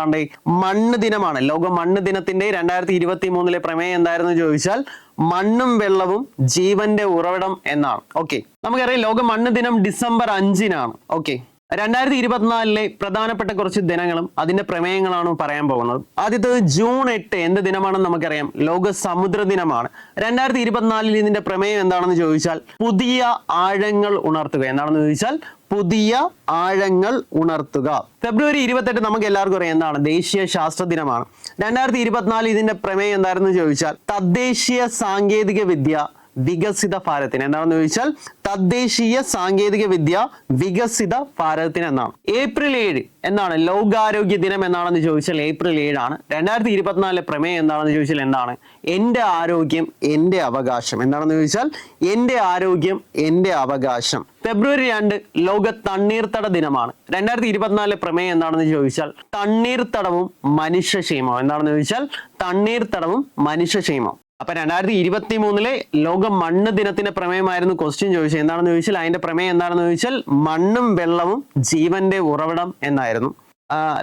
മണ്ണ് ദിനമാണ്. ലോക മണ്ണ് ദിനത്തിന്റെ രണ്ടായിരത്തി ഇരുപത്തി മൂന്നിലെ പ്രമേയം എന്തായിരുന്നു ചോദിച്ചാൽ മണ്ണും വെള്ളവും ജീവന്റെ ഉറവിടം എന്നാണ്. ഓക്കെ നമുക്കറിയാം ലോക മണ്ണ് ദിനം ഡിസംബർ അഞ്ചിനാണ്. ഓക്കെ രണ്ടായിരത്തി ഇരുപത്തിനാലിലെ പ്രധാനപ്പെട്ട കുറച്ച് ദിനങ്ങളും അതിന്റെ പ്രമേയങ്ങളാണ് പറയാൻ പോകുന്നത്. ആദ്യത്തത് ജൂൺ എട്ട് എന്ത് ദിനമാണെന്ന് നമുക്കറിയാം. ലോക സമുദ്ര ദിനമാണ്. രണ്ടായിരത്തി ഇരുപത്തിനാലിൽ ഇതിന്റെ പ്രമേയം എന്താണെന്ന് ചോദിച്ചാൽ പുതിയ ആഴങ്ങൾ ഉണർത്തുക. എന്താണെന്ന് ചോദിച്ചാൽ പുതിയ ആഴങ്ങൾ ഉണർത്തുക. ഫെബ്രുവരി ഇരുപത്തെട്ട് നമുക്ക് എല്ലാവർക്കും അറിയാം എന്താണ്? ദേശീയ ശാസ്ത്ര ദിനമാണ്. രണ്ടായിരത്തി ഇരുപത്തിനാല് ഇതിന്റെ പ്രമേയം എന്തായിരുന്നു ചോദിച്ചാൽ തദ്ദേശീയ സാങ്കേതിക വിദ്യ വികസിത ഭാരതത്തിന് എന്താണെന്ന് ചോദിച്ചാൽ തദ്ദേശീയ സാങ്കേതിക വിദ്യ വികസിത ഭാരതത്തിന് എന്നാണ്. ഏപ്രിൽ ഏഴ് എന്താണ് ലോകാരോഗ്യ ദിനം എന്നാണെന്ന് ചോദിച്ചാൽ ഏപ്രിൽ ഏഴാണ്. രണ്ടായിരത്തി ഇരുപത്തിനാലിലെ പ്രമേയം എന്താണെന്ന് ചോദിച്ചാൽ എന്താണ്? എന്റെ ആരോഗ്യം എന്റെ അവകാശം. എന്താണെന്ന് ചോദിച്ചാൽ എന്റെ ആരോഗ്യം എന്റെ അവകാശം. ഫെബ്രുവരി രണ്ട് ലോക തണ്ണീർത്തട ദിനമാണ്. രണ്ടായിരത്തി ഇരുപത്തിനാലിലെ പ്രമേയം എന്താണെന്ന് ചോദിച്ചാൽ തണ്ണീർത്തടവും മനുഷ്യക്ഷേമവും. എന്താണെന്ന് ചോദിച്ചാൽ തണ്ണീർത്തടവും മനുഷ്യക്ഷേമം അപ്പൊ രണ്ടായിരത്തി ഇരുപത്തി മൂന്നിലെ ലോക മണ്ണ് ദിനത്തിന്റെ പ്രമേയമായിരുന്നു ക്വസ്റ്റ്യൻ ചോദിച്ചത്. എന്താണെന്ന് ചോദിച്ചാൽ അതിന്റെ പ്രമേയം എന്താണെന്ന് ചോദിച്ചാൽ മണ്ണും വെള്ളവും ജീവന്റെ ഉറവിടം എന്നായിരുന്നു.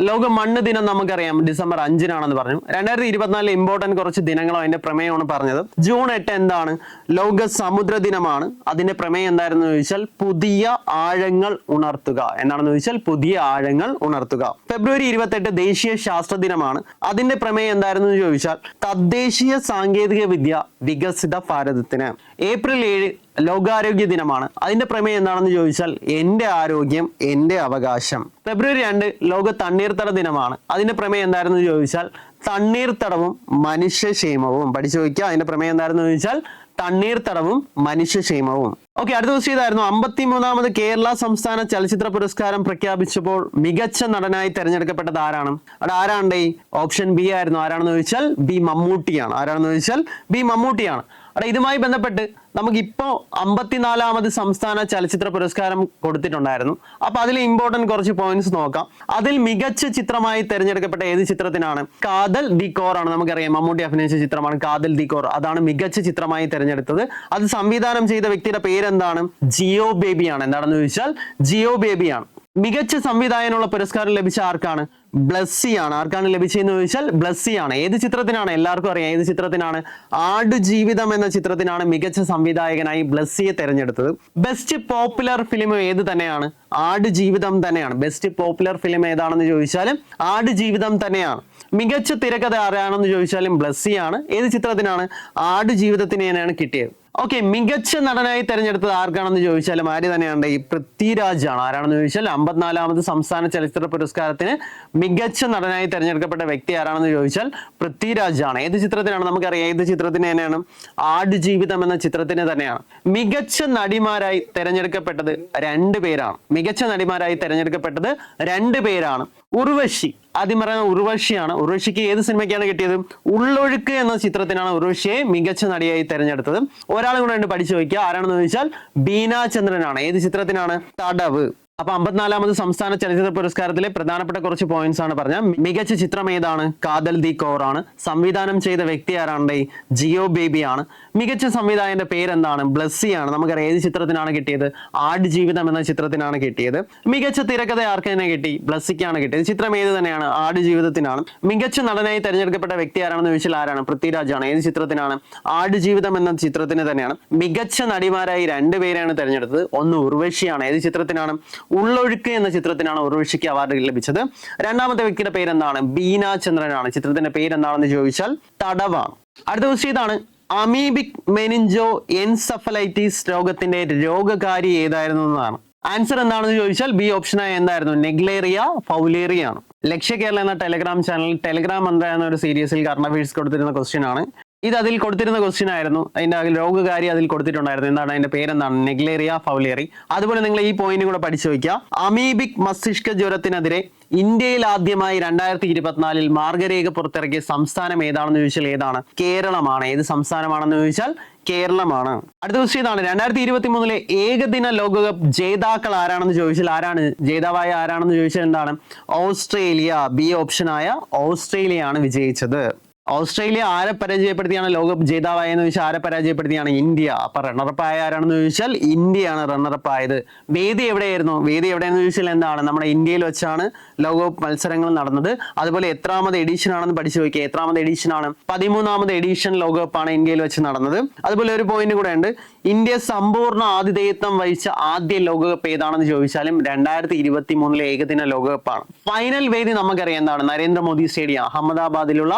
ലോക മണ്ണ് ദിനം നമുക്കറിയാം. ഡിസംബർ അഞ്ചിനാണെന്ന് പറഞ്ഞു. രണ്ടായിരത്തി ഇരുപത്തിനാലിൽ ഇമ്പോർട്ടന്റ് കുറച്ച് ദിനങ്ങളോ അതിന്റെ പ്രമേയമാണ് പറഞ്ഞത്. ജൂൺ എട്ട് എന്താണ്? ലോക സമുദ്ര ദിനമാണ്. അതിന്റെ പ്രമേയം എന്തായിരുന്നു ചോദിച്ചാൽ പുതിയ ആഴങ്ങൾ ഉണർത്തുക. എന്താണെന്ന് ചോദിച്ചാൽ പുതിയ ആഴങ്ങൾ ഉണർത്തുക. ഫെബ്രുവരി ഇരുപത്തെട്ട് ദേശീയ ശാസ്ത്ര ദിനമാണ്. അതിന്റെ പ്രമേയം എന്തായിരുന്നു ചോദിച്ചാൽ തദ്ദേശീയ സാങ്കേതിക വിദ്യ വികസിത ഭാരതത്തിന്. ഏപ്രിൽ ഏഴ് ലോകാരോഗ്യ ദിനമാണ്. അതിന്റെ പ്രമേയം എന്താണെന്ന് ചോദിച്ചാൽ എന്റെ ആരോഗ്യം എന്റെ അവകാശം. ഫെബ്രുവരി രണ്ട് ലോക തണ്ണീർത്തട ദിനമാണ്. അതിന്റെ പ്രമേയം എന്തായിരുന്നു ചോദിച്ചാൽ തണ്ണീർത്തടവും മനുഷ്യക്ഷേമവും. പഠിച്ചു വയ്ക്കുക അതിന്റെ പ്രമേയം എന്തായിരുന്നു ചോദിച്ചാൽ തണ്ണീർത്തടവും മനുഷ്യക്ഷേമവും. ഓക്കെ അടുത്ത ദിവസം ഇതായിരുന്നു. അമ്പത്തി മൂന്നാമത് കേരള സംസ്ഥാന ചലച്ചിത്ര പുരസ്കാരം പ്രഖ്യാപിച്ചപ്പോൾ മികച്ച നടനായി തെരഞ്ഞെടുക്കപ്പെട്ടത് ആരാണ്? അവിടെ ആരാണ്ടേ ഓപ്ഷൻ ബി ആയിരുന്നു. ആരാണെന്ന് ചോദിച്ചാൽ ബി മമ്മൂട്ടിയാണ്. ആരാണെന്ന് ചോദിച്ചാൽ ബി മമ്മൂട്ടിയാണ്. അവിടെ ഇതുമായി ബന്ധപ്പെട്ട് നമുക്ക് ഇപ്പോൾ അമ്പത്തിനാലാമത് സംസ്ഥാന ചലച്ചിത്ര പുരസ്കാരം കൊടുത്തിട്ടുണ്ടായിരുന്നു. അപ്പോൾ അതിൽ ഇമ്പോർട്ടന്റ് കുറച്ച് പോയിന്റ്സ് നോക്കാം. അതിൽ മികച്ച ചിത്രമായി തിരഞ്ഞെടുക്കപ്പെട്ട ഏത് ചിത്രത്തിനാണ്? കാതൽ ദി കോർ ആണ് നമുക്കറിയാം. മമ്മൂട്ടി അഭിനയിച്ച ചിത്രമാണ് കാതൽ ദി കോർ. അതാണ് മികച്ച ചിത്രമായി തിരഞ്ഞെടുത്തത്. അത് സംവിധാനം ചെയ്ത വ്യക്തിയുടെ പേരെന്താണ്? ജിയോ ബേബിയാണ്. എന്താണെന്ന് ചോദിച്ചാൽ ജിയോ ബേബിയാണ്. മികച്ച സംവിധായകനുള്ള പുരസ്കാരം ലഭിച്ച ആർക്കാണ്? ബ്ലസ്സി ആണ് ആർക്കാണ് ലഭിച്ചതെന്ന് ചോദിച്ചാൽ ബ്ലസ്സി ആണ് ഏത് ചിത്രത്തിനാണ്? എല്ലാവർക്കും അറിയാം ഏത് ചിത്രത്തിനാണ്? ആട് ജീവിതം എന്ന ചിത്രത്തിനാണ് മികച്ച സംവിധായകനായി ബ്ലസ്സിയെ തെരഞ്ഞെടുത്തത്. ബെസ്റ്റ് പോപ്പുലർ ഫിലിം ഏത് തന്നെയാണ്? ആട് ജീവിതം തന്നെയാണ്. ബെസ്റ്റ് പോപ്പുലർ ഫിലിം ഏതാണെന്ന് ചോദിച്ചാലും ആട് ജീവിതം തന്നെയാണ്. മികച്ച തിരക്കഥ ആരാണെന്ന് ചോദിച്ചാലും ബ്ലസ്സി ആണ് ഏത് ചിത്രത്തിനാണ്? ആട് ജീവിതത്തിന് തന്നെയാണ് കിട്ടിയത്. ഓക്കെ മികച്ച നടനായി തെരഞ്ഞെടുത്തത് ആർക്കാണെന്ന് ചോദിച്ചാലും ആര് തന്നെയാണ്? ഈ പൃഥ്വിരാജ് ആണ് ആരാണെന്ന് ചോദിച്ചാൽ അമ്പത്തിനാലാമത് സംസ്ഥാന ചലച്ചിത്ര പുരസ്കാരത്തിന് മികച്ച നടനായി തെരഞ്ഞെടുക്കപ്പെട്ട വ്യക്തി ആരാണെന്ന് ചോദിച്ചാൽ പൃഥ്വിരാജ് ആണ് ഏത് ചിത്രത്തിനാണ്? നമുക്കറിയാം. ഏത് ചിത്രത്തിന് തന്നെയാണ്? ആട് ജീവിതം എന്ന ചിത്രത്തിന് തന്നെയാണ്. മികച്ച നടിമാരായി തെരഞ്ഞെടുക്കപ്പെട്ടത് രണ്ട് പേരാണ്. മികച്ച നടിമാരായി തെരഞ്ഞെടുക്കപ്പെട്ടത് രണ്ട് പേരാണ്. ഉർവശി. ആദ്യം പറയുന്ന ഉർവശിയാണ്. ഉർവശിക്ക് ഏത് സിനിമയ്ക്കാണ് കിട്ടിയത്? ഉള്ളൊഴുക്ക് എന്ന ചിത്രത്തിനാണ് ഉർവശിയെ മികച്ച നടിയായി തെരഞ്ഞെടുത്തത്. ഒരാളും കൂടെ ഉണ്ട് പഠിച്ചു വയ്ക്കുക. ആരാണെന്ന് ചോദിച്ചാൽ ബീന ചന്ദ്രനാണ്. ഏത് ചിത്രത്തിനാണ്? തടവ്. അപ്പൊ അമ്പത്തിനാലാമത് സംസ്ഥാന ചലച്ചിത്ര പുരസ്കാരത്തിലെ പ്രധാനപ്പെട്ട കുറച്ച് പോയിന്റ്സ് ആണ് പറഞ്ഞ. മികച്ച ചിത്രം ഏതാണ്? കാതൽ ദി കോർ ആണ് സംവിധാനം ചെയ്ത വ്യക്തി ആരാണ്ടേ ജിയോ ബേബി ആണ് മികച്ച സംവിധായകന്റെ പേരെന്താണ്? ബ്ലസ്സി ആണ് നമുക്കറിയാം ഏത് ചിത്രത്തിനാണ് കിട്ടിയത്? ആട് ജീവിതം എന്ന ചിത്രത്തിനാണ് കിട്ടിയത്. മികച്ച തിരക്കഥ ആർക്ക് തന്നെ കിട്ടി? ബ്ലസ്സിക്കാണ് കിട്ടിയത്. ചിത്രം ഏത് തന്നെയാണ്? ആട് ജീവിതത്തിനാണ്. മികച്ച നടനായി തെരഞ്ഞെടുക്കപ്പെട്ട വ്യക്തി ആരാണെന്ന് ചോദിച്ചാൽ ആരാണ്? പൃഥ്വിരാജ് ആണ് ഏത് ചിത്രത്തിനാണ്? ആട് ജീവിതം എന്ന ചിത്രത്തിന് തന്നെയാണ്. മികച്ച നടിമാരായി രണ്ടുപേരെയാണ് തെരഞ്ഞെടുത്തത്. ഒന്ന് ഉർവശിയാണ്. ഏത് ചിത്രത്തിനാണ്? ഉള്ളൊഴുക്ക് എന്ന ചിത്രത്തിനാണ് ഉർവശിക്ക് അവാർഡ് ലഭിച്ചത്. രണ്ടാമത്തെ വ്യക്തിയുടെ പേരെന്താണ്? ബീന ചന്ദ്രനാണ്. ചിത്രത്തിന്റെ പേരെന്താണെന്ന് ചോദിച്ചാൽ തടവാണ്. അടുത്ത ക്വസ്റ്റ്യൻ ഇതാണ്. അമീബിക് മെനിഞ്ചോ എൻസഫലൈറ്റിസ് രോഗത്തിന്റെ രോഗകാരി ഏതായിരുന്നു എന്നതാണ് ആൻസർ എന്താണെന്ന് ചോദിച്ചാൽ ബി ഓപ്ഷനായി എന്തായിരുന്നു? നെഗ്ലേറിയ ഫൗലേറിയ ആണ്. ലക്ഷ്യ കേരള എന്ന ടെലഗ്രാം ചാനൽ ടെലഗ്രാം മന്ത്ര എന്ന ഒരു സീരീസിൽ കർണ വീഴ്സ് കൊടുത്തിരുന്ന ക്വസ്റ്റ്യൻ ആണ്. ഇത് അതിൽ കൊടുത്തിരുന്ന ക്വസ്റ്റ്യൻ ആയിരുന്നു. അതിൽ രോഗകാരി അതിൽ കൊടുത്തിട്ടുണ്ടായിരുന്നു. എന്താണ് അതിന്റെ പേരെന്താണ്? നെഗ്ലേറിയ ഫൗലേറി അതുപോലെ നിങ്ങൾ ഈ പോയിന്റ് കൂടെ പഠിച്ചു വയ്ക്കുക. അമീബിക് മസ്തിഷ്ക ജ്വരത്തിനെതിരെ ഇന്ത്യയിൽ ആദ്യമായി രണ്ടായിരത്തി ഇരുപത്തിനാലിൽ മാർഗരേഖ പുറത്തിറക്കിയ സംസ്ഥാനം ഏതാണെന്ന് ചോദിച്ചാൽ ഏതാണ്? കേരളമാണ്. ഏത് സംസ്ഥാനമാണെന്ന് ചോദിച്ചാൽ കേരളമാണ്. അടുത്ത ക്വസ്റ്റ്യൻ ഇതാണ്. രണ്ടായിരത്തി ഇരുപത്തി മൂന്നിലെ ഏകദിന ലോകകപ്പ് ജേതാക്കൾ ആരാണെന്ന് ചോദിച്ചാൽ ആരാണ്? ജേതാവായ ആരാണെന്ന് ചോദിച്ചാൽ എന്താണ്? ഓസ്ട്രേലിയ. ബി ഓപ്ഷനായ ഓസ്ട്രേലിയ ആണ് വിജയിച്ചത്. ഓസ്ട്രേലിയ ആരെ പരാജയപ്പെടുത്തിയാണ് ലോകകപ്പ് ജേതാവായെന്ന് ചോദിച്ചാൽ ആരെ പരാജയപ്പെടുത്തിയാണ് ഇന്ത്യ? അപ്പൊ റണ്ണറപ്പ് ആയ ആരാണെന്ന് ചോദിച്ചാൽ ഇന്ത്യയാണ് റണ്ണറപ്പ് ആയത് വേദി എവിടെയായിരുന്നു? വേദി എവിടെയെന്ന് ചോദിച്ചാൽ എന്താണ്? നമ്മുടെ ഇന്ത്യയിൽ വെച്ചാണ് ലോകകപ്പ് മത്സരങ്ങൾ നടന്നത്. അതുപോലെ എത്രാമത് എഡിഷൻ ആണെന്ന് പഠിച്ചു നോക്കിയാൽ എത്രാമത് എഡിഷൻ ആണ്? പതിമൂന്നാമത് എഡിഷൻ ലോകകപ്പാണ് ഇന്ത്യയിൽ വെച്ച് നടന്നത്. അതുപോലെ ഒരു പോയിന്റ് കൂടെ ഉണ്ട്. ഇന്ത്യ സമ്പൂർണ ആതിഥേയത്വം വഹിച്ച ആദ്യ ലോകകപ്പ് ഏതാണെന്ന് ചോദിച്ചാലും രണ്ടായിരത്തി ഇരുപത്തി മൂന്നിലെ ഏകദിന ലോകകപ്പാണ് ഫൈനൽ വേദി നമുക്കറിയാം എന്താണ്? നരേന്ദ്രമോദി സ്റ്റേഡിയം അഹമ്മദാബാദിലുള്ള